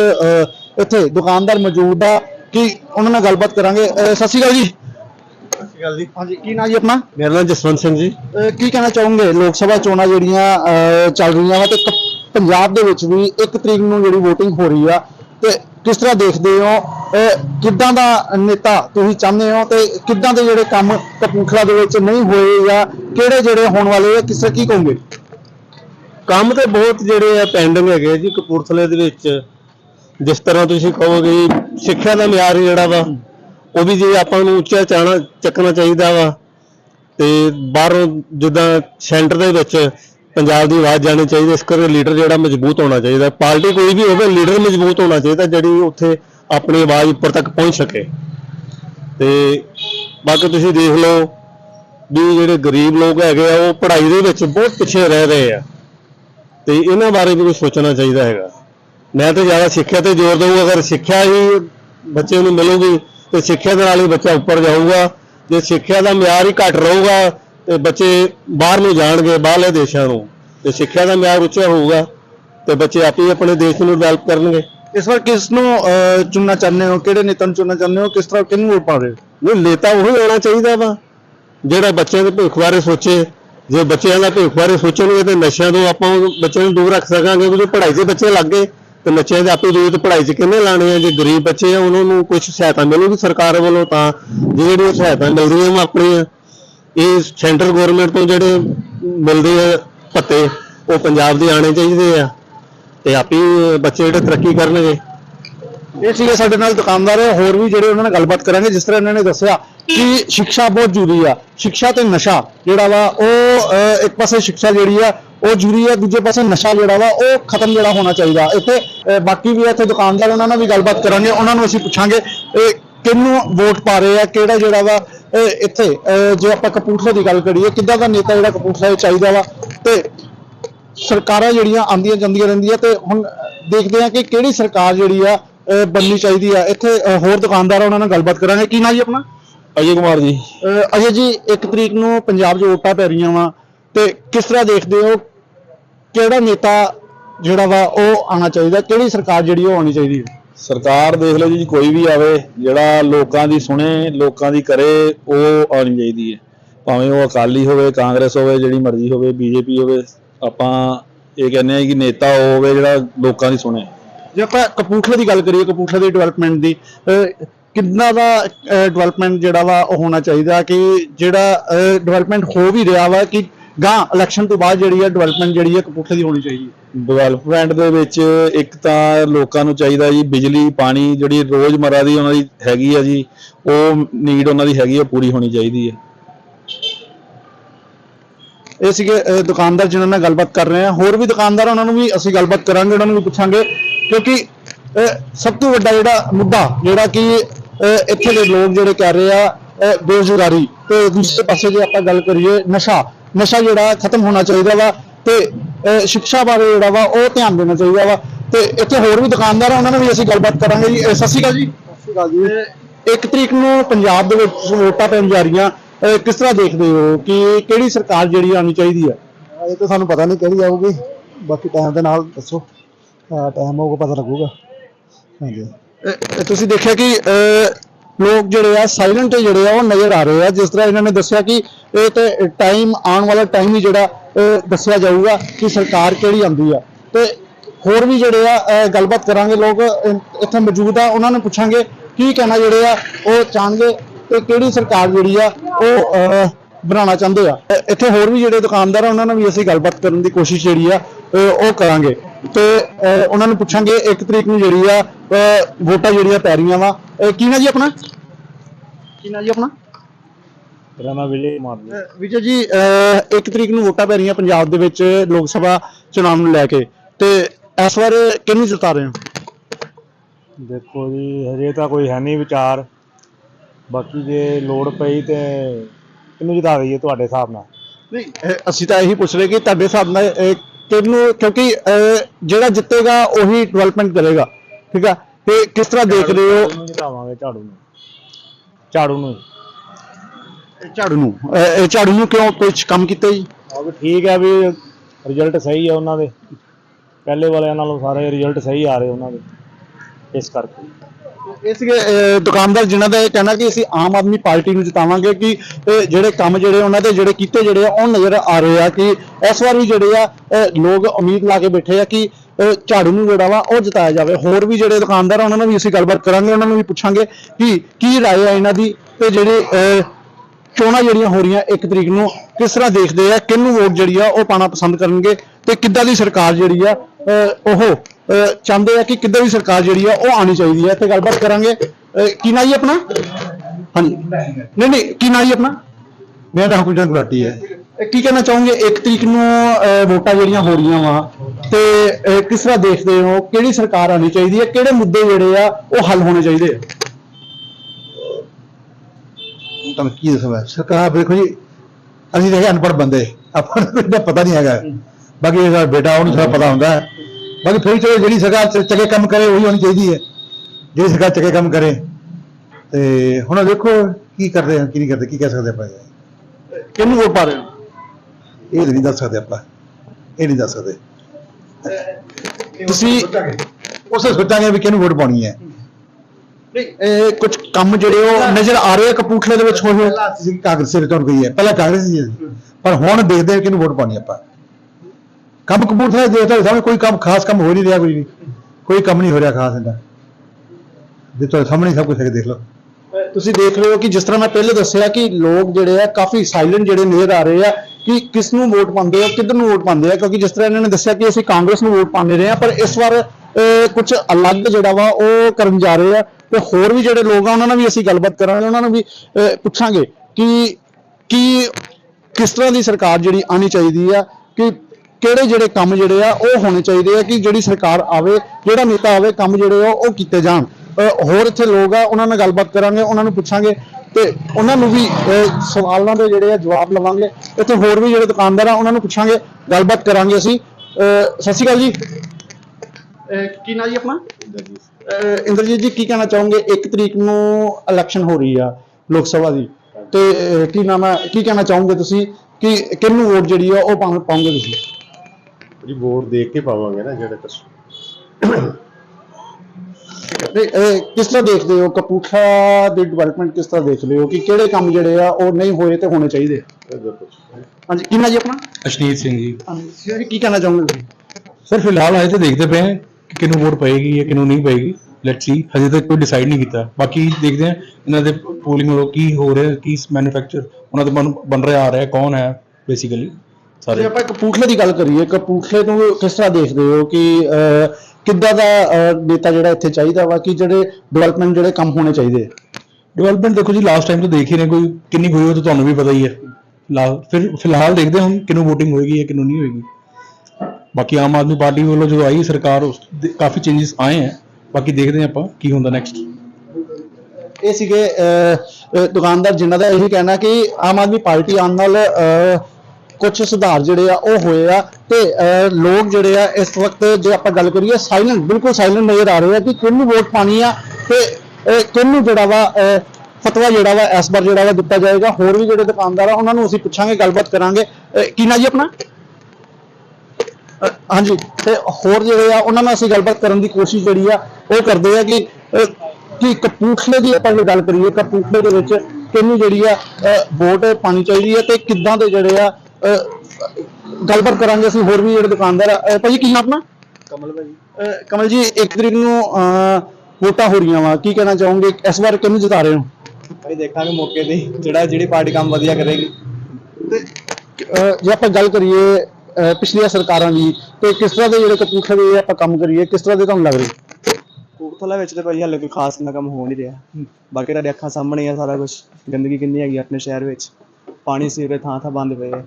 ਇੱਥੇ ਦੁਕਾਨਦਾਰ ਮੌਜੂਦ ਆ ਕਿ ਉਹਨਾਂ ਨਾਲ ਗੱਲਬਾਤ ਕਰਾਂਗੇ। ਸਤਿ ਸ਼੍ਰੀ ਅਕਾਲ ਜੀ। ਸਤਿ ਗੱਲ ਜੀ। ਹਾਂਜੀ ਕੀ ਨਾਂ ਜੀ ਆਪਣਾ? ਮੇਰਾ ਨਾਮ ਜਸਵੰਤ ਸਿੰਘ ਜੀ। ਕੀ ਕਹਿਣਾ ਚਾਹੋਗੇ? ਲੋਕ ਸਭਾ ਚੋਣਾਂ ਜਿਹੜੀਆਂ ਚੱਲ ਰਹੀਆਂ ਵਾ ਤੇ ਪੰਜਾਬ ਦੇ ਵਿੱਚ ਵੀ 1 ਤਰੀਕ ਨੂੰ ਜਿਹੜੀ VOTING ਹੋ ਰਹੀ ਆ ਤੇ ਕਿਸ ਤਰ੍ਹਾਂ ਦੇਖਦੇ ਹੋ? ਕਿੱਦਾਂ ਦਾ ਨੇਤਾ ਤੁਸੀਂ ਚਾਹੁੰਦੇ ਹੋ ਤੇ ਕਿੱਦਾਂ ਦੇ ਜਿਹੜੇ ਕੰਮ ਕਪੂਰਥਲਾ ਦੇ ਵਿੱਚ ਨਹੀਂ ਹੋਏ ਜਾਂ ਕਿਹੜੇ ਜਿਹੜੇ ਹੋਣ ਵਾਲੇ ਆ, ਕਿਸ ਕੀ ਕਹੋਗੇ? ਕੰਮ ਤੇ ਬਹੁਤ ਜਿਹੜੇ ਆ ਪੈਂਡਿੰਗ ਹੈਗੇ ਜੀ ਕਪੂਰਥਲੇ ਦੇ ਵਿੱਚ। ਜਿਸ ਤਰ੍ਹਾਂ ਤੁਸੀਂ ਕਹੋਗੇ ਸਿੱਖਿਆ ਦਾ ਮਿਆਰ ਜਿਹੜਾ ਵਾ, ਉਹ ਵੀ ਜੇ ਆਪਾਂ ਨੂੰ ਉੱਚਾ ਚਾਣਾ ਚੱਕਣਾ ਚਾਹੀਦਾ ਵਾ। ਤੇ ਬਾਹਰੋਂ ਜਿੱਦਾਂ ਸੈਂਟਰ ਦੇ ਵਿੱਚ ਪੰਜਾਬ ਦੀ ਆਵਾਜ਼ ਜਾਣੀ ਚਾਹੀਦੀ, ਇਸ ਕਰਕੇ ਲੀਡਰ ਜਿਹੜਾ ਮਜ਼ਬੂਤ ਹੋਣਾ ਚਾਹੀਦਾ। ਪਾਰਟੀ ਕੋਈ ਵੀ ਹੋਵੇ ਲੀਡਰ ਮਜ਼ਬੂਤ ਹੋਣਾ ਚਾਹੀਦਾ, ਜਿਹੜੀ ਉੱਥੇ ਆਪਣੀ ਆਵਾਜ਼ ਉੱਪਰ ਤੱਕ ਪਹੁੰਚ ਸਕੇ। ਤੇ ਬਾਕੀ ਤੁਸੀਂ ਦੇਖ ਲਓ ਵੀ ਜਿਹੜੇ ਗਰੀਬ ਲੋਕ ਹੈਗੇ ਆ, ਉਹ ਪੜ੍ਹਾਈ ਦੇ ਵਿੱਚ ਬਹੁਤ ਪਿੱਛੇ ਰਹਿ ਰਹੇ ਆ। ਤੇ ਇਹਨਾਂ ਬਾਰੇ ਵੀ ਕੁਝ ਸੋਚਣਾ ਚਾਹੀਦਾ ਹੈਗਾ। ਮੈਂ ਤਾਂ ਜ਼ਿਆਦਾ ਸਿੱਖਿਆ ਤੇ ਜ਼ੋਰ ਦਊਂਗਾ, ਅਗਰ ਸਿੱਖਿਆ ਹੀ ਬੱਚੇ ਨੂੰ ਮਿਲੂਗੀ, ਤੇ ਸਿੱਖਿਆ ਦੇ ਨਾਲ ਹੀ ਬੱਚਾ ਉੱਪਰ ਜਾਊਗਾ। ਜੇ ਸਿੱਖਿਆ ਦਾ ਮਿਆਰ ਹੀ ਘੱਟ ਰਹੂਗਾ, ਤੇ ਬੱਚੇ ਬਾਹਰ ਨੂੰ ਜਾਣਗੇ, ਬਾਹਰਲੇ ਦੇਸ਼ਾਂ ਨੂੰ। ਤੇ ਸਿੱਖਿਆ ਦਾ ਮਿਆਰ ਉੱਚਾ ਹੋਊਗਾ, ਤੇ ਬੱਚੇ ਆਪੇ ਹੀ ਆਪਣੇ ਦੇਸ਼ ਨੂੰ ਡਿਵੈਲਪ ਕਰਨਗੇ। ਇਸ ਵਾਰ ਕਿਸ ਨੂੰ ਅਹ, ਚੁਣਨਾ ਚਾਹੁੰਦੇ ਹੋ? ਕਿਹੜੇ ਨੇਤਾ ਨੂੰ ਚੁਣਨਾ ਚਾਹੁੰਦੇ ਹੋ? ਕਿਸ ਤਰ੍ਹਾਂ ਕਿਹਨੂੰ ਵੋਟ ਪਾ ਰਹੇ ਹੋ ਨਹੀਂ ਨੇਤਾ ਉਹ ਹੋਣਾ ਚਾਹੀਦਾ ਵਾ। ਜਿਹੜਾ ਬੱਚਿਆਂ ਦੇ ਭਵਿੱਖ ਬਾਰੇ ਸੋਚੇ ਜੇ ਬੱਚਿਆਂ ਦਾ ਭਵਿੱਖ ਬਾਰੇ ਸੋਚਣਗੇ ਤੇ ਨਸ਼ਿਆਂ ਤੋਂ ਆਪਾਂ ਉਹ ਬੱਚਿਆਂ ਨੂੰ ਦੂਰ ਰੱਖ ਸਕਾਂਗੇ। ਕਿਉਂਕਿ ਪੜ੍ਹਾਈ 'ਚ ਬੱਚੇ ਲੱਗ ਗਏ ਤੇ ਬੱਚਿਆਂ ਦੇ ਆਪੇ ਜ਼ਰੂਰਤ ਪੜ੍ਹਾਈ 'ਚ ਕਿੰਨੇ ਲਾਣੇ ਆ? ਜੇ ਗਰੀਬ ਬੱਚੇ ਆ ਉਹਨਾਂ ਨੂੰ ਕੁਝ ਸਹਾਇਤਾ ਮਿਲੂਗੀ ਸਰਕਾਰ ਵੱਲੋਂ ਤਾਂ ਜੇ ਜਿਹੜੀਆਂ ਸਹਾਇਤਾ ਮਿਲਦੀਆਂ ਵਾ ਆਪਣੀਆਂ ਇਹ ਸੈਂਟਰ ਗਵਰਨਮੈਂਟ ਤੋਂ ਜਿਹੜੇ ਮਿਲਦੇ ਆ ਪੱਤੇ ਉਹ ਪੰਜਾਬ ਦੇ ਆਣੇ ਚਾਹੀਦੇ ਆ। ਤੇ ਆਪੇ ਹੀ ਬੱਚੇ ਜਿਹੜੇ ਤਰੱਕੀ ਕਰਨਗੇ। ਇਹ ਸੀਗੇ ਸਾਡੇ ਨਾਲ ਦੁਕਾਨਦਾਰ ਹੋਰ ਵੀ ਜਿਹੜੇ ਉਹਨਾਂ ਨਾਲ ਗੱਲਬਾਤ ਕਰਾਂਗੇ ਜਿਸ ਤਰ੍ਹਾਂ ਇਹਨਾਂ ਨੇ ਦੱਸਿਆ ਕਿ ਸਿੱਖਿਆ ਬਹੁਤ ਜ਼ਰੂਰੀ ਆ। ਸਿੱਖਿਆ ਤੇ ਨਸ਼ਾ ਜਿਹੜਾ ਵਾ ਉਹ ਇੱਕ ਪਾਸੇ ਸਿੱਖਿਆ ਜਿਹੜੀ ਆ ਉਹ ਜ਼ਰੂਰੀ ਆ ਦੂਜੇ ਪਾਸੇ ਨਸ਼ਾ ਜਿਹੜਾ ਵਾ ਉਹ ਖਤਮ ਜਿਹੜਾ ਹੋਣਾ ਚਾਹੀਦਾ। ਇੱਥੇ ਬਾਕੀ ਵੀ ਇੱਥੇ ਦੁਕਾਨਦਾਰ ਉਹਨਾਂ ਨਾਲ ਵੀ ਗੱਲਬਾਤ ਕਰਾਂਗੇ ਉਹਨਾਂ ਨੂੰ ਅਸੀਂ ਪੁੱਛਾਂਗੇ ਇਹ ਕਿਹਨੂੰ ਵੋਟ ਪਾ ਰਹੇ ਆ ਕਿਹੜਾ ਜਿਹੜਾ ਵਾ ਇੱਥੇ ਅਹ, ਜੇ ਆਪਾਂ ਕਪੂਰਥਲਾ ਦੀ ਗੱਲ ਕਰੀਏ ਕਿੱਦਾਂ ਦਾ ਨੇਤਾ ਜਿਹੜਾ ਕਪੂਰਥਲਾ 'ਚ ਚਾਹੀਦਾ ਵਾ ਤੇ ਸਰਕਾਰਾਂ ਜਿਹੜੀਆਂ ਆਉਂਦੀਆਂ ਜਾਂਦੀਆਂ ਰਹਿੰਦੀਆਂ ਤੇ ਹੁਣ ਦੇਖਦੇ ਆ ਕਿ ਕਿਹੜੀ ਸਰਕਾਰ ਜਿਹੜੀ ਆ ਅਹ ਬਣਨੀ ਚਾਹੀਦੀ ਆ। ਇੱਥੇ ਅਹ ਹੋਰ ਦੁਕਾਨਦਾਰ ਆ, ਉਹਨਾਂ ਨਾਲ ਗੱਲਬਾਤ ਕਰਾਂਗੇ। ਕੀ ਨਾਂ ਜੀ ਆਪਣਾ? ਅਜੇ ਕੁਮਾਰ ਜੀ। ਅਹ ਅਜੇ ਜੀ 1 ਤਰੀਕ ਨੂੰ ਪੰਜਾਬ 'ਚ ਵੋਟਾਂ ਪੈ ਰਹੀਆਂ ਵਾ ਤੇ ਕਿਸ ਤਰ੍ਹਾਂ ਦੇਖਦੇ ਹੋ ਕਿਹੜਾ ਨੇਤਾ ਜਿਹੜਾ ਵਾ ਉਹ ਆਉਣਾ ਚਾਹੀਦਾ? ਕਿਹੜੀ ਸਰਕਾਰ ਜਿਹੜੀ ਉਹ ਆਉਣੀ ਚਾਹੀਦੀ ਹੈ? ਸਰਕਾਰ ਦੇਖ ਲਓ ਜੀ ਕੋਈ ਵੀ ਆਵੇ ਜਿਹੜਾ ਲੋਕਾਂ ਦੀ ਸੁਣੇ ਲੋਕਾਂ ਦੀ ਕਰੇ ਉਹ ਆਉਣੀ ਚਾਹੀਦੀ ਹੈ। ਭਾਵੇਂ ਉਹ ਅਕਾਲੀ ਹੋਵੇ ਕਾਂਗਰਸ ਹੋਵੇ ਜਿਹੜੀ ਮਰਜ਼ੀ ਹੋਵੇ ਬੀਜੇਪੀ ਹੋਵੇ। ਆਪਾਂ ਇਹ ਕਹਿੰਦੇ ਆ ਕਿ ਨੇਤਾ ਉਹ ਹੋਵੇ ਜਿਹੜਾ ਲੋਕਾਂ ਦੀ ਸੁਣੇ। ਜੇ ਆਪਾਂ ਕਪੂਰਥਲੇ ਦੀ ਗੱਲ ਕਰੀਏ, ਕਪੂਰਥਲੇ ਦੀ ਡਿਵੈਲਪਮੈਂਟ ਦੀ ਕਿੰਨਾ ਦਾ ਡਿਵੈਲਪਮੈਂਟ ਜਿਹੜਾ ਵਾ ਉਹ ਹੋਣਾ ਚਾਹੀਦਾ ਕਿ ਜਿਹੜਾ ਡਿਵੈਲਪਮੈਂਟ ਹੋ ਵੀ ਰਿਹਾ ਵਾ ਕਿ ਗਾਂ ਇਲੈਕਸ਼ਨ ਤੋਂ ਬਾਅਦ ਜਿਹੜੀ ਹੈ ਡਿਵੈਲਪਮੈਂਟ ਜਿਹੜੀ ਹੈ ਕਪੂਰਥਲੇ ਦੀ ਹੋਣੀ ਚਾਹੀਦੀ ਹੈ। ਡਿਵੈਲਪਮੈਂਟ ਦੇ ਵਿੱਚ ਇੱਕ ਤਾਂ ਲੋਕਾਂ ਨੂੰ ਚਾਹੀਦਾ ਜੀ ਬਿਜਲੀ, ਪਾਣੀ ਜਿਹੜੀ ਰੋਜ਼ਮਰਾ ਦੀ ਉਹਨਾਂ ਦੀ ਹੈਗੀ ਆ ਜੀ, ਉਹ ਨੀਡ ਉਹਨਾਂ ਦੀ ਹੈਗੀ ਆ ਪੂਰੀ ਹੋਣੀ ਚਾਹੀਦੀ ਹੈ। ਇਹ ਸੀਗੇ ਦੁਕਾਨਦਾਰ ਜਿਨ੍ਹਾਂ ਨਾਲ ਗੱਲਬਾਤ ਕਰ ਰਹੇ ਹਾਂ। ਹੋਰ ਵੀ ਦੁਕਾਨਦਾਰ ਉਹਨਾਂ ਨੂੰ ਵੀ ਅਸੀਂ ਗੱਲਬਾਤ ਕਰਾਂਗੇ ਉਹਨਾਂ ਨੂੰ ਵੀ ਪੁੱਛਾਂਗੇ। ਕਿਉਂਕਿ ਸਭ ਤੋਂ ਵੱਡਾ ਜਿਹੜਾ ਮੁੱਦਾ ਜਿਹੜਾ ਕਿ ਇੱਥੇ ਦੇ ਲੋਕ ਜਿਹੜੇ ਕਰ ਰਹੇ ਆ ਬੇਰੁਜ਼ਗਾਰੀ ਤੇ ਦੂਸਰੇ ਪਾਸੇ ਜੇ ਆਪਾਂ ਗੱਲ ਕਰੀਏ ਨਸ਼ਾ। ਨਸ਼ਾ ਜਿਹੜਾ ਖਤਮ ਹੋਣਾ ਚਾਹੀਦਾ ਵਾ ਤੇ ਸਿੱਖਿਆ ਬਾਰੇ ਜਿਹੜਾ ਵਾ ਉਹ ਧਿਆਨ ਦੇਣਾ ਚਾਹੀਦਾ ਵਾ। ਤੇ ਇੱਥੇ ਹੋਰ ਵੀ ਦੁਕਾਨਦਾਰ ਆ ਉਹਨਾਂ ਨਾਲ ਵੀ ਅਸੀਂ ਗੱਲਬਾਤ ਕਰਾਂਗੇ ਜੀ। ਸਤਿ ਸ਼੍ਰੀ ਅਕਾਲ ਜੀ। ਸਤਿ ਸ਼੍ਰੀ ਅਕਾਲ ਜੀ। ਇੱਕ ਤਰੀਕ ਨੂੰ ਪੰਜਾਬ ਦੇ ਵਿੱਚ ਵੋਟਾਂ ਪੈਣ ਜਾ ਰਹੀਆਂ। ਕਿਸ ਤਰ੍ਹਾਂ ਦੇਖਦੇ ਹੋ ਕਿ ਕਿਹੜੀ ਸਰਕਾਰ ਜਿਹੜੀ ਆਉਣੀ ਚਾਹੀਦੀ ਹੈ ਇਹ ਤਾਂ ਸਾਨੂੰ ਪਤਾ ਨਹੀਂ ਕਿਹੜੀ ਆਊਗੀ। ਬਾਕੀ ਟਾਈਮ ਦੇ ਨਾਲ ਦੱਸੋ। ਟਾਈਮ ਹੋਊਗਾ ਪਤਾ ਲੱਗੂਗਾ। ਹਾਂਜੀ। ਤੁਸੀਂ ਦੇਖਿਆ ਕਿ ਲੋਕ ਜਿਹੜੇ ਆ ਸਾਇਲੈਂਟ ਜਿਹੜੇ ਆ ਉਹ ਨਜ਼ਰ ਆ ਰਹੇ ਆ। ਜਿਸ ਤਰ੍ਹਾਂ ਇਹਨਾਂ ਨੇ ਦੱਸਿਆ ਕਿ ਇਹ ਤੇ ਟਾਈਮ ਆਉਣ ਵਾਲਾ ਟਾਈਮ ਹੀ ਜਿਹੜਾ ਅਹ, ਦੱਸਿਆ ਜਾਊਗਾ ਕਿ ਸਰਕਾਰ ਕਿਹੜੀ ਆਉਂਦੀ ਆ। ਤੇ ਹੋਰ ਵੀ ਜਿਹੜੇ ਆ ਗੱਲਬਾਤ ਕਰਾਂਗੇ। ਲੋਕ ਇੱਥੇ ਮੌਜੂਦ ਆ ਉਹਨਾਂ ਨੂੰ ਪੁੱਛਾਂਗੇ ਕੀ ਕਹਿਣਾ ਜਿਹੜੇ ਆ ਉਹ ਚਾਹਣਗੇ ਤੇ ਕਿਹੜੀ ਸਰਕਾਰ ਜਿਹੜੀ ਆ ਉਹ ਬਣਾਉਣਾ ਚਾਹੁੰਦੇ ਆ? ਇੱਥੇ ਹੋਰ ਵੀ ਜਿਹੜੇ ਦੁਕਾਨਦਾਰ ਆ ਉਹਨਾਂ ਨਾਲ ਵੀ ਅਸੀਂ ਗੱਲਬਾਤ ਕਰਨ ਦੀ ਕੋਸ਼ਿਸ਼ ਜਿਹੜੀ ਆ ਉਹ ਕਰਾਂਗੇ। ਤੇ ਉਹਨਾਂ ਨੂੰ ਪੁੱਛਾਂਗੇ 1 ਤਰੀਕ ਨੂੰ ਜਿਹੜੀ ਆ ਵੋਟਾਂ ਜਿਹੜੀਆਂ ਪੈ ਰਹੀਆਂ ਵਾ। ਕੀ ਨਾ ਜੀ ਆਪਣਾ? ਕੀ ਨਾ ਜੀ ਆਪਣਾ? ਮੇਰਾ ਨਾਮ ਵਿਜੇ ਕੁਮਾਰ ਜੀ। ਵਿਜੇ ਜੀ ਇੱਕ ਤਰੀਕ ਨੂੰ ਵੋਟਾਂ ਪੈ ਰਹੀਆਂ ਪੰਜਾਬ ਦੇ ਵਿੱਚ ਲੋਕ ਸਭਾ ਚੁਣਾਵ ਨੂੰ ਲੈ ਕੇ। ਤੇ ਇਸ ਵਾਰ ਕਿਹਨੂੰ ਜਿਤਾ ਰਹੇ ਹੋ? ਦੇਖੋ ਜੀ ਹਜੇ ਤਾਂ ਕੋਈ ਹੈ ਨਹੀਂ ਵਿਚਾਰ। ਬਾਕੀ ਜੇ ਲੋੜ ਪਈ ਤੇ ਕਿਹਨੂੰ ਜਿਤਾ ਦਈਏ ਤੁਹਾਡੇ ਹਿਸਾਬ ਨਾਲ? ਨਹੀਂ ਅਹ, ਅਸੀਂ ਤਾਂ ਇਹੀ ਪੁੱਛ ਰਹੇ ਕਿ ਤੁਹਾਡੇ ਹਿਸਾਬ ਨਾਲ ਅਹ, ਕਿਹਨੂੰ ਕਿਉਂਕਿ ਅਹ, ਜਿਹੜਾ ਜਿੱਤੇਗਾ ਉਹੀ ਡਿਵੈਲਪਮੈਂਟ ਕਰੇਗਾ ਠੀਕ ਆ? ਤੇ ਕਿਸ ਤਰ੍ਹਾਂ ਦੇਖ ਰਹੇ ਹੋ? ਕਿਹਨੂੰ ਜਿਤਾਵਾਂਗੇ ਝਾੜੂ ਨੂੰ। ਝਾੜੂ ਨੂੰ। ਝਾੜੂ ਨੂੰ ਅਹ, ਇਹ ਝਾੜੂ ਨੂੰ ਕਿਉਂ ਕੁਝ ਕੰਮ ਕੀਤਾ ਜੀ? ਉਹ ਵੀ ਠੀਕ ਹੈ ਵੀ ਰਿਜ਼ਲਟ ਸਹੀ ਹੈ ਉਹਨਾਂ ਦੇ। ਪਹਿਲੇ ਵਾਲਿਆਂ ਨਾਲੋਂ ਸਾਰੇ ਰਿਜ਼ਲਟ ਸਹੀ ਆ ਰਹੇ ਉਹਨਾਂ ਦੇ ਇਸ ਕਰਕੇ। ਇਹ ਸੀਗੇ ਅਹ, ਦੁਕਾਨਦਾਰ ਜਿਨ੍ਹਾਂ ਦਾ ਇਹ ਕਹਿਣਾ ਕਿ ਅਸੀਂ ਆਮ ਆਦਮੀ ਪਾਰਟੀ ਨੂੰ ਜਿਤਾਵਾਂਗੇ ਕਿ ਅਹ, ਜਿਹੜੇ ਕੰਮ ਜਿਹੜੇ ਉਹਨਾਂ ਦੇ ਜਿਹੜੇ ਕੀਤੇ ਜਿਹੜੇ ਆ ਉਹ ਨਜ਼ਰ ਆ ਰਹੇ ਆ ਕਿ ਇਸ ਵਾਰ ਵੀ ਜਿਹੜੇ ਆ ਅਹ, ਲੋਕ ਉਮੀਦ ਲਾ ਕੇ ਬੈਠੇ ਆ ਕਿ ਅਹ, ਝਾੜੂ ਨੂੰ ਜਿਹੜਾ ਵਾ ਉਹ ਜਿਤਾਇਆ ਜਾਵੇ। ਹੋਰ ਵੀ ਜਿਹੜੇ ਦੁਕਾਨਦਾਰ ਆ ਉਹਨਾਂ ਨਾਲ ਵੀ ਅਸੀਂ ਗੱਲਬਾਤ ਕਰਾਂਗੇ ਉਹਨਾਂ ਨੂੰ ਵੀ ਪੁੱਛਾਂਗੇ ਕਿ ਕੀ ਰਾਏ ਆ ਇਹਨਾਂ ਦੀ ਤੇ ਜਿਹੜੇ ਅਹ, ਚੋਣਾਂ ਜਿਹੜੀਆਂ ਹੋ ਰਹੀਆਂ ਇੱਕ ਤਰੀਕ ਨੂੰ ਕਿਸ ਤਰ੍ਹਾਂ ਦੇਖਦੇ ਆ ਕਿਹਨੂੰ ਵੋਟ ਜਿਹੜੀ ਆ ਉਹ ਪਾਣਾ ਪਸੰਦ ਕਰਨਗੇ ਤੇ ਕਿੱਦਾਂ ਦੀ ਸਰਕਾਰ ਜਿਹੜੀ ਆ ਅਹ, ਉਹ ਚਾਹੁੰਦੇ ਆ ਕਿ ਕਿੱਦਾਂ ਦੀ ਸਰਕਾਰ ਜਿਹੜੀ ਆ ਉਹ ਆਣੀ ਚਾਹੀਦੀ ਹੈ ਤੇ ਗੱਲਬਾਤ ਕਰਾਂਗੇ। ਕੀ ਨਾਂ ਜੀ ਆਪਣਾ? ਹਾਂਜੀ। ਨਹੀਂ ਨਹੀਂ ਕੀ ਨਾਂ ਜੀ ਆਪਣਾ? ਮੇਰਾ ਨਾਮ ਕੁਲਜੰਤ ਗੁਲਾਟੀ ਹੈ ਕੀ ਕਹਿਣਾ ਚਾਹੋਗੇ? ਇੱਕ ਤਰੀਕ ਨੂੰ ਵੋਟਾਂ ਜਿਹੜੀਆਂ ਹੋ ਰਹੀਆਂ ਵਾ ਤੇ ਕਿਸ ਤਰ੍ਹਾਂ ਦੇਖਦੇ ਹੋ? ਕਿਹੜੀ ਸਰਕਾਰ ਆਣੀ ਚਾਹੀਦੀ ਹੈ ਕਿਹੜੇ ਮੁੱਦੇ ਜਿਹੜੇ ਆ ਉਹ ਹੱਲ ਹੋਣੇ ਚਾਹੀਦੇ ਆ? ਤੁਹਾਨੂੰ ਕੀ ਦੱਸਾਂ ਮੈਂ? ਸਰਕਾਰ ਦੇਖੋ ਜੀ ਅਸੀਂ ਦੇਖੇ ਅਨਪੜ੍ਹ ਬੰਦੇ। ਆਪਾਂ ਨੂੰ ਪਤਾ ਨਹੀਂ ਹੈਗਾ। ਬਾਕੀ ਇਹਦਾ ਬੇਟਾ ਉਹਨੂੰ ਥੋੜਾ ਪਤਾ ਹੁੰਦਾ। ਹੈ ਬਾਕੀ ਫਿਰ ਚਲੋ ਜਿਹੜੀ ਸਰਕਾਰ ਚੰਗੇ ਕੰਮ ਕਰੇ ਉਹੀ ਹੋਣੀ ਚਾਹੀਦੀ ਹੈ। ਜਿਹੜੀ ਸਰਕਾਰ ਚੰਗੇ ਕੰਮ ਕਰੇ ਤੇ ਹੁਣ ਦੇਖੋ ਕੀ ਕਰਦੇ ਆ ਕੀ ਨਹੀਂ ਕਰਦੇ ਕੀ ਕਹਿ ਸਕਦੇ ਆਪਾਂ ਕਿਹਨੂੰ ਵੋਟ ਪਾ ਰਹੇ ਇਹ ਨਹੀਂ ਦੱਸ ਸਕਦੇ ਆਪਾਂ। ਇਹ ਨਹੀਂ ਦੱਸ ਸਕਦੇ। ਤੁਸੀਂ ਉਸੇ ਸੋਚਾਂਗੇ ਵੀ ਕਿਹਨੂੰ ਵੋਟ ਪਾਉਣੀ ਹੈ। ਇਹ ਕੁਝ ਕੰਮ ਜਿਹੜੇ ਉਹ ਨਜ਼ਰ ਆ ਰਹੇ ਕਪੂਰਥਲੇ ਦੇ ਵਿੱਚ ਹੋਏ ਕਾਂਗਰਸ ਦੇ ਰਿਟਰਨ ਗਈ ਹੈ। ਪਹਿਲਾਂ ਕਾਂਗਰਸ ਸੀ। ਪਰ ਹੁਣ ਦੇਖਦੇ ਕਿਹਨੂੰ ਵੋਟ ਪਾਉਣੀ ਆਪਾਂ। ਕੰਮ ਕਪੂਰਥਲਾ ਦੇ ਤੁਹਾਡੇ ਸਾਹਮਣੇ ਕੋਈ ਕੰਮ, ਖਾਸ ਕੰਮ ਹੋ ਨਹੀਂ ਰਿਹਾ ਕੋਈ ਨਹੀਂ ਕੋਈ ਕੰਮ ਨਹੀਂ ਹੋ ਰਿਹਾ ਖਾਸ ਇਹਦਾ। ਜੇ ਤੁਹਾਡੇ ਸਾਹਮਣੇ ਸਭ ਕੁਝ ਹੈ ਦੇਖ ਲਓ। ਤੁਸੀਂ ਦੇਖ ਰਹੇ ਹੋ ਕਿ ਜਿਸ ਤਰ੍ਹਾਂ ਮੈਂ ਪਹਿਲੇ ਦੱਸਿਆ ਕਿ ਲੋਕ ਜਿਹੜੇ ਆ, ਕਾਫੀ ਸਾਇਲੈਂਟ ਜਿਹੜੇ ਨਜ਼ਰ ਆ ਰਹੇ ਆ, ਕਿ ਕਿਸ ਨੂੰ ਵੋਟ ਪਾਉਂਦੇ ਆ ਕਿੱਧਰ ਨੂੰ ਵੋਟ ਪਾਉਂਦੇ ਆ, ਕਿਉਂਕਿ ਜਿਸ ਤਰ੍ਹਾਂ ਇਹਨਾਂ ਨੇ ਦੱਸਿਆ ਕਿ ਅਸੀਂ ਕਾਂਗਰਸ ਨੂੰ ਵੋਟ ਪਾਉਂਦੇ ਰਹੇ ਆ ਪਰ ਇਸ ਵਾਰ ਕੁਝ ਅਲੱਗ ਜਿਹੜਾ ਵਾ, ਉਹ ਕਰਨ ਜਾ ਰਹੇ ਆ। ਤੇ ਹੋਰ ਵੀ ਜਿਹੜੇ ਲੋਕ ਆ, ਉਹਨਾਂ ਨਾਲ ਵੀ ਅਸੀਂ ਗੱਲਬਾਤ ਕਰਾਂਗੇ, ਉਹਨਾਂ ਨੂੰ ਵੀ ਪੁੱਛਾਂਗੇ ਕਿ, ਕੀ ਕਿਸ ਤਰ੍ਹਾਂ ਦੀ ਸਰਕਾਰ ਜਿਹੜੀ ਆਣੀ ਚਾਹੀਦੀ ਆ, ਕਿ ਕਿਹੜੇ ਜਿਹੜੇ ਕੰਮ ਜਿਹੜੇ ਆ ਉਹ ਹੋਣੇ ਚਾਹੀਦੇ ਆ ਕਿ ਜਿਹੜੀ ਸਰਕਾਰ ਆਵੇ ਜਿਹੜਾ ਨੇਤਾ ਆਵੇ ਕੰਮ ਜਿਹੜੇ ਆ ਉਹ ਕੀਤੇ ਜਾਣ। ਹੋਰ ਇੱਥੇ ਲੋਕ ਆ ਉਹਨਾਂ ਨਾਲ ਗੱਲਬਾਤ ਕਰਾਂਗੇ ਉਹਨਾਂ ਨੂੰ ਪੁੱਛਾਂਗੇ ਤੇ ਉਹਨਾਂ ਨੂੰ ਵੀ ਸਵਾਲਾਂ ਦੇ ਜਿਹੜੇ ਆ ਜਵਾਬ ਲਵਾਂਗੇ। ਇੱਥੇ ਹੋਰ ਵੀ ਜਿਹੜੇ ਦੁਕਾਨਦਾਰ ਆ ਉਹਨਾਂ ਨੂੰ ਪੁੱਛਾਂਗੇ ਗੱਲਬਾਤ ਕਰਾਂਗੇ ਅਸੀਂ। ਅਹ ਸਤਿ ਸ਼੍ਰੀ ਅਕਾਲ ਜੀ। ਕੀ ਨਾਂ ਜੀ ਆਪਣਾ? ਇੰਦਰਜੀਤ ਜੀ ਕੀ ਕਹਿਣਾ ਚਾਹੋਗੇ? ਇੱਕ ਤਰੀਕ ਨੂੰ ਇਲੈਕਸ਼ਨ ਹੋ ਰਹੀ ਆ ਲੋਕ ਸਭਾ ਦੀ। ਤੇ ਕੀ ਨਾਮ ਹੈ ਕੀ ਕਹਿਣਾ ਚਾਹੋਗੇ ਤੁਸੀਂ? ਕਿ ਕਿਹਨੂੰ ਵੋਟ ਜਿਹੜੀ ਆ ਉਹ ਪਾਉਂ- ਪਾਉਂਗੇ ਤੁਸੀਂ? ਜੀ ਵੋਟ ਦੇਖ ਕੇ ਪਾਵਾਂਗੇ ਨਾ ਜਿਹੜੇ ਅਹ, ਕਿਸ ਤਰ੍ਹਾਂ ਦੇਖਦੇ ਹੋ? ਕਪੂਰਥਲਾ ਦੀ ਡਿਵੈਲਪਮੈਂਟ ਕਿਸ ਤਰ੍ਹਾਂ ਦੇਖਦੇ ਹੋ? ਕਿ ਕਿਹੜੇ ਕੰਮ ਜਿਹੜੇ ਆ ਉਹ ਨਹੀਂ ਹੋਏ ਤੇ ਹੋਣੇ ਚਾਹੀਦੇ? ਆ? ਹਾਂਜੀ ਕੀ ਜੀ ਆਪਣਾ? ਅਸ਼ਨੀਤ ਸਿੰਘ ਜੀ। ਹਾਂਜੀ ਕੀ ਕਹਿਣਾ ਚਾਹੋਗੇ ਤੁਸੀਂ? ਸਰ ਫਿਲਹਾਲ ਹਜੇ ਤਾਂ ਦੇਖਦੇ ਪਏ ਹਾਂ ਕਿ ਕਿਹਨੂੰ ਵੋਟ ਪਏਗੀ ਜਾਂ ਕਿਹਨੂੰ ਨਹੀਂ ਪਏਗੀ। ਲੈਟਸ ਸੀ ਹਜੇ ਤੱਕ ਕੋਈ ਡਿਸਾਈਡ ਨਹੀਂ ਕੀਤਾ। ਬਾਕੀ ਦੇਖਦੇ ਹਾਂ ਇਹਨਾਂ ਦੇ ਪੋਲਿੰਗ ਵੱਲੋਂ ਕੀ ਹੋ ਰਿਹਾ ਕੀ ਮੈਨੂਫੈਕਚਰ ਉਹਨਾਂ ਦੇ ਬਣ ਰਿਹਾ ਆ ਰਿਹਾ ਕੌਣ ਹੈ ਬੇਸਿਕਲੀ ਜੇ ਸਾਰੇ ਆਪਾਂ ਕਪੂਰਥਲੇ ਦੀ ਗੱਲ ਕਰੀਏ ਕਪੂਰਥਲੇ ਨੂੰ ਕਿਸ ਤਰ੍ਹਾਂ ਦੇਖਦੇ ਹੋ ਕਿ ਅਹ, ਕਿੱਦਾਂ ਦਾ ਅਹ, ਨੇਤਾ ਜਿਹੜਾ ਇੱਥੇ ਚਾਹੀਦਾ ਵਾ ਕਿ ਜਿਹੜੇ ਡਿਵੈਲਪਮੈਂਟ ਜਿਹੜੇ ਕੰਮ ਹੋਣੇ ਚਾਹੀਦੇ? ਆ? ਡਿਵੈਲਪਮੈਂਟ ਦੇਖੋ ਜੀ ਲਾਸਟ ਟਾਈਮ ਤਾਂ ਦੇਖ ਹੀ ਰਹੇ ਕੋਈ ਕਿੰਨੀ ਹੋਈ ਉਹ ਤਾਂ ਤੁਹਾਨੂੰ ਵੀ ਪਤਾ ਹੀ ਹੈ। ਲਾ ਫਿਰ ਫਿਲਹਾਲ ਦੇਖਦੇ ਹਾਂ ਹੁਣ ਕਿਹਨੂੰ VOTING ਹੋਏਗੀ ਜਾਂ ਕਿਹਨੂੰ ਨਹੀਂ ਹੋਏਗੀ। ਬਾਕੀ ਆਮ ਆਦਮੀ ਪਾਰਟੀ ਵੱਲੋਂ ਜਦੋਂ ਆਈ ਸਰਕਾਰ ਉਸ ਦੇ ਕਾਫੀ ਚੇਂਜਸ ਆਏ ਹੈ। ਬਾਕੀ ਦੇਖਦੇ ਹਾਂ ਆਪਾਂ ਕੀ ਹੁੰਦਾ ਨੈਕਸਟ ਇਹ ਸੀਗੇ ਅਹ, ਅਹ, ਦੁਕਾਨਦਾਰ ਜਿਨ੍ਹਾਂ ਦਾ ਇਹੀ ਕਹਿਣਾ ਕਿ ਆਮ ਆਦਮੀ ਪਾਰਟੀ ਆਉਣ ਨਾਲ ਕੁਝ ਸੁਧਾਰ ਜਿਹੜੇ ਆ ਉਹ ਹੋਏ ਆ ਤੇ ਲੋਕ ਜਿਹੜੇ ਆ ਇਸ ਵਕਤ ਜੇ ਆਪਾਂ ਗੱਲ ਕਰੀਏ ਸਾਇਲੈਂਟ ਬਿਲਕੁਲ ਸਾਇਲੈਂਟ ਨਜ਼ਰ ਆ ਰਹੇ ਆ ਕਿ ਕਿਹਨੂੰ ਵੋਟ ਪਾਣੀ ਆ ਤੇ ਕਿਹਨੂੰ ਜਿਹੜਾ ਵਾ ਫਤਵਾ ਜਿਹੜਾ ਵਾ ਇਸ ਵਾਰ ਜਿਹੜਾ ਵਾ ਦਿੱਤਾ ਜਾਏਗਾ ਹੋਰ ਵੀ ਜਿਹੜੇ ਦੁਕਾਨਦਾਰ ਆ ਉਹਨਾਂ ਨੂੰ ਅਸੀਂ ਪੁੱਛਾਂਗੇ ਗੱਲਬਾਤ ਕਰਾਂਗੇ। ਅਹ, ਕੀ ਨਾਂ ਜੀ ਆਪਣਾ? ਹਾਂਜੀ ਤੇ ਹੋਰ ਜਿਹੜੇ ਆ ਉਹਨਾਂ ਨਾਲ ਅਸੀਂ ਗੱਲਬਾਤ ਕਰਨ ਦੀ ਕੋਸ਼ਿਸ਼ ਜਿਹੜੀ ਆ ਉਹ ਕਰਦੇ ਆ ਕਿ ਕਿ ਕਪੂਰਥਲੇ ਦੀ ਆਪਾਂ ਜੇ ਗੱਲ ਕਰੀਏ ਕਪੂਰਥਲੇ ਦੇ ਵਿੱਚ ਕਿਹਨੂੰ ਜਿਹੜੀ ਆ ਵੋਟ ਪਾਣੀ ਚਾਹੀਦੀ ਹੈ ਤੇ ਕਿੱਦਾਂ ਦੇ ਜਿਹੜੇ ਆ ਗੱਲਬਾਤ ਕਰਾਂਗੇ ਅਸੀਂ ਹੋਰ ਵੀ ਜਿਹੜੇ ਦੁਕਾਨਦਾਰ ਆ। ਅਹ, ਭਾਜੀ ਕੀ ਨਾਮ ਆਪਣਾ? ਕਮਲ ਭਾਜੀ। ਕਮਲ ਜੀ ਇੱਕ ਤਰੀਕ ਨੂੰ ਵੋਟਾਂ ਹੋ ਰਹੀਆਂ ਵਾ। ਕੀ ਕਹਿਣਾ ਚਾਹੋਗੇ? ਇਸ ਵਾਰ ਕਿਹਨੂੰ ਜਿਤਾ ਰਹੇ ਹੋ? ਭਾਈ ਦੇਖਾਂਗੇ ਮੌਕੇ ਤੇ। ਜਿਹੜਾ ਜਿਹੜੀ ਪਾਰਟੀ ਕੰਮ ਵਧੀਆ ਕਰੇਗੀ। ਅਹ, ਜੇ ਆਪਾਂ ਗੱਲ ਕਰੀਏ ਅਹ, ਪਿਛਲੀਆਂ ਸਰਕਾਰਾਂ ਦੀ ਤੇ ਕਿਸ ਤਰ੍ਹਾਂ ਦੇ ਜਿਹੜੇ ਕਪੂਰਥਲੇ ਦੇ ਆਪਾਂ ਕੰਮ ਕਰੀਏ ਕਿਸ ਤਰ੍ਹਾਂ ਦੇ ਤੁਹਾਨੂੰ ਲੱਗ ਰਹੇ? ਕਪੂਰਥਲਾ ਵਿੱਚ ਤੇ ਭਾਈ ਹਾਲੇ ਕੋਈ ਖਾਸ ਇੰਨਾ ਕੰਮ ਹੋ ਨਹੀਂ ਰਿਹਾ। ਬਾਕੀ ਤੁਹਾਡੇ ਅੱਖਾਂ ਸਾਹਮਣੇ ਆ ਸਾਰਾ ਕੁਝ ਗੰਦਗੀ ਕਿੰਨੀ ਹੈਗੀ ਆਪਣੇ ਸ਼ਹਿਰ ਵਿੱਚ। ਪਾਣੀ ਸੀਵਰੇਜ ਥਾਂ ਥਾਂ ਬੰਦ ਪਏ ਆ।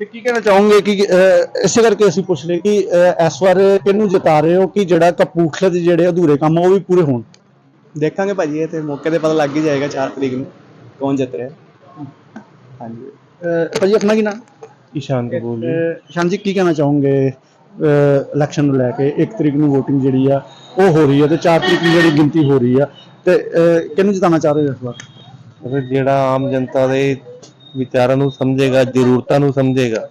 ਤੇ ਕੀ ਕਹਿਣਾ ਚਾਹੋਗੇ ਕਿ ਅਹ, ਇਸੇ ਕਰਕੇ ਅਸੀਂ ਪੁੱਛ ਲਏ ਕਿ ਅਹ, ਇਸ ਵਾਰ ਕਿਹਨੂੰ ਜਿਤਾ ਰਹੇ ਹੋ ਕਿ ਜਿਹੜਾ ਕਪੂਰਥਲੇ ਦੇ ਜਿਹੜੇ ਅਧੂਰੇ ਕੰਮ ਆ ਉਹ ਵੀ ਪੂਰੇ ਹੋਣ? ਦੇਖਾਂਗੇ ਭਾਜੀ ਇਹ ਤੇ ਮੌਕੇ ਤੇ ਪਤਾ ਲੱਗ ਹੀ ਜਾਏਗਾ 4 ਤਰੀਕ ਨੂੰ ਕੌਣ ਜਿੱਤ ਰਿਹਾ। ਹਾਂਜੀ। ਅਹ, ਭਾਜੀ ਆਪਣਾ ਕੀ ਨਾਮ? ਈਸ਼ਾਨ ਕਪੂਰ ਸ਼ਾਨ ਜੀ ਕੀ ਕਹਿਣਾ ਚਾਹੋਗੇ? ਇਲੈਕਸ਼ਨ ਨੂੰ ਲੈ ਕੇ 1 ਤਰੀਕ ਨੂੰ VOTING ਜਿਹੜੀ ਆ ਉਹ ਹੋ ਰਹੀ ਹੈ ਤੇ 4 ਤਰੀਕ ਨੂੰ ਜਿਹੜੀ ਗਿਣਤੀ ਹੋ ਰਹੀ ਆ ਤੇ ਅਹ, ਕਿਹਨੂੰ ਜਿਤਾਉਣਾ ਚਾਹ ਰਹੇ ਹੋ ਇਸ ਵਾਰ? ਜਿਹੜਾ ਆਮ ਜਨਤਾ ਦੇ ਵਿਚਾਰਾਂ ਨੂੰ ਸਮਝੇਗਾ, ਜ਼ਰੂਰਤਾਂ ਨੂੰ ਸਮਝੇਗਾ।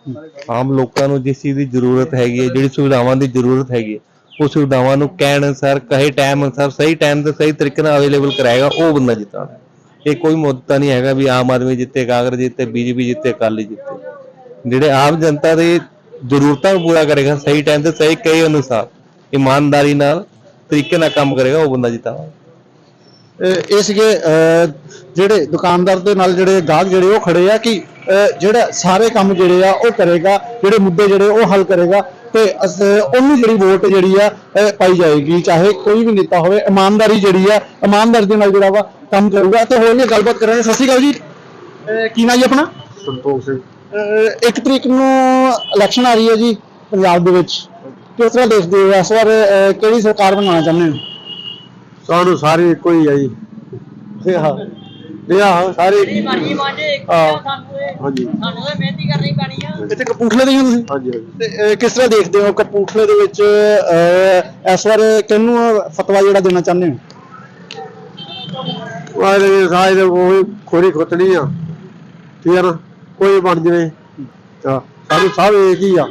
ਆਮ ਲੋਕਾਂ ਨੂੰ ਜਿਸ ਚੀਜ਼ ਦੀ ਜ਼ਰੂਰਤ ਹੈਗੀ ਹੈ, ਜਿਹੜੀ ਸੁਵਿਧਾਵਾਂ ਦੀ ਜ਼ਰੂਰਤ ਹੈਗੀ ਹੈ, ਉਹ ਸੁਵਿਧਾਵਾਂ ਨੂੰ ਕਹਿਣ ਅਨੁਸਾਰ, ਕਹੇ ਟਾਈਮ ਅਨੁਸਾਰ, ਸਹੀ ਟਾਈਮ ਤੇ ਸਹੀ ਤਰੀਕੇ ਨਾਲ ਅਵੇਲੇਬਲ ਕਰਾਏਗਾ, ਉਹ ਬੰਦਾ ਜਿੱਤਾਣਾ ਇਹ ਕੋਈ ਮੁੱਦਾ ਨਹੀਂ ਹੈਗਾ ਵੀ ਆਮ ਆਦਮੀ ਜਿੱਤੇ, ਕਾਂਗਰਸ ਜਿੱਤੇ, ਬੀਜੇਪੀ ਜਿੱਤੇ, ਅਕਾਲੀ ਜਿੱਤੇ। ਜਿਹੜੇ ਆਮ ਜਨਤਾ ਦੇ ਜ਼ਰੂਰਤਾਂ ਨੂੰ ਪੂਰਾ ਕਰੇਗਾ, ਸਹੀ ਟਾਈਮ ਤੇ ਸਹੀ ਕਹੇ ਅਨੁਸਾਰ, ਇਮਾਨਦਾਰੀ ਨਾਲ, ਤਰੀਕੇ ਨਾਲ ਕੰਮ ਕਰੇਗਾ, ਉਹ ਬੰਦਾ ਜਿੱਤਾਣਾ ਇਹ ਸੀਗੇ ਜਿਹੜੇ ਦੁਕਾਨਦਾਰ ਦੇ ਨਾਲ ਜਿਹੜੇ ਗਾਹਕ ਜਿਹੜੇ ਉਹ ਖੜੇ ਆ ਕਿ ਜਿਹੜਾ ਸਾਰੇ ਕੰਮ ਜਿਹੜੇ ਆ ਉਹ ਕਰੇਗਾ ਜਿਹੜੇ ਮੁੱਦੇ ਜਿਹੜੇ ਉਹ ਹੱਲ ਕਰੇਗਾ ਤੇ ਉਹਨੂੰ ਜਿਹੜੀ ਵੋਟ ਜਿਹੜੀ ਆ ਪਾਈ ਜਾਏਗੀ ਚਾਹੇ ਕੋਈ ਵੀ ਨੇਤਾ ਹੋਵੇ ਇਮਾਨਦਾਰੀ ਜਿਹੜੀ ਆ ਇਮਾਨਦਾਰੀ ਦੇ ਨਾਲ ਜਿਹੜਾ ਵਾ ਕੰਮ ਕਰੂਗਾ। ਤੇ ਹੋਰ ਵੀ ਗੱਲਬਾਤ ਕਰਾਂਗੇ। ਸਤਿ ਸ਼੍ਰੀ ਅਕਾਲ ਜੀ। ਕੀ ਨਾਂ ਜੀ ਆਪਣਾ? ਸੰਤੋਖ ਸਿੰਘ। ਇੱਕ ਤਰੀਕ ਨੂੰ ਇਲੈਕਸ਼ਨ ਆ ਰਹੀ ਹੈ ਜੀ ਪੰਜਾਬ ਦੇ ਵਿੱਚ। ਕਿਸ ਤਰ੍ਹਾਂ ਦੇਖਦੇ ਹੋ? ਇਸ ਵਾਰ ਕਿਹੜੀ ਸਰਕਾਰ ਬਣਾਉਣਾ ਚਾਹੁੰਦੇ ਹੋ? ਸਾਨੂੰ ਸਾਰੇ ਇੱਕੋ ਹੀ ਆ ਜੀ ਇਹ ਹਾਂ ਇਹ ਹਾਂ ਸਾਰੇ ਮਰਜ਼ੀ ਮਾਂਜੇ ਇੱਕ ਹਾਂ। ਸਾਨੂੰ ਇਹ ਹਾਂਜੀ। ਸਾਨੂੰ ਇਹ ਮਿਹਨਤੀ ਕਰਨੀ ਪੈਣੀ ਆ। ਇੱਥੇ ਕਪੂਰਥਲੇ ਦੇ ਹੀ ਹੋ ਤੁਸੀਂ? ਹਾਂਜੀ ਹਾਂਜੀ। ਤੇ ਅਹ, ਕਿਸ ਤਰ੍ਹਾਂ ਦੇਖਦੇ ਹੋ ਕਪੂਰਥਲੇ ਦੇ ਵਿੱਚ ਅਹ, ਇਸ ਵਾਰ ਕਿਹਨੂੰ ਫਤਵਾ ਜਿਹੜਾ ਦੇਣਾ ਚਾਹੁੰਦੇ ਹੋ? ਵਾਲੇ ਦੇ ਉਹ ਖੋਰੀ ਖੁੱਤਣੀ ਆ। ਠੀਕ ਆ ਨਾ? ਕੋਈ ਬਣ ਜਵੇ। ਤਾਂ ਸਾਨੂੰ ਸਭ ਇੱਕ ਹੀ ਆ।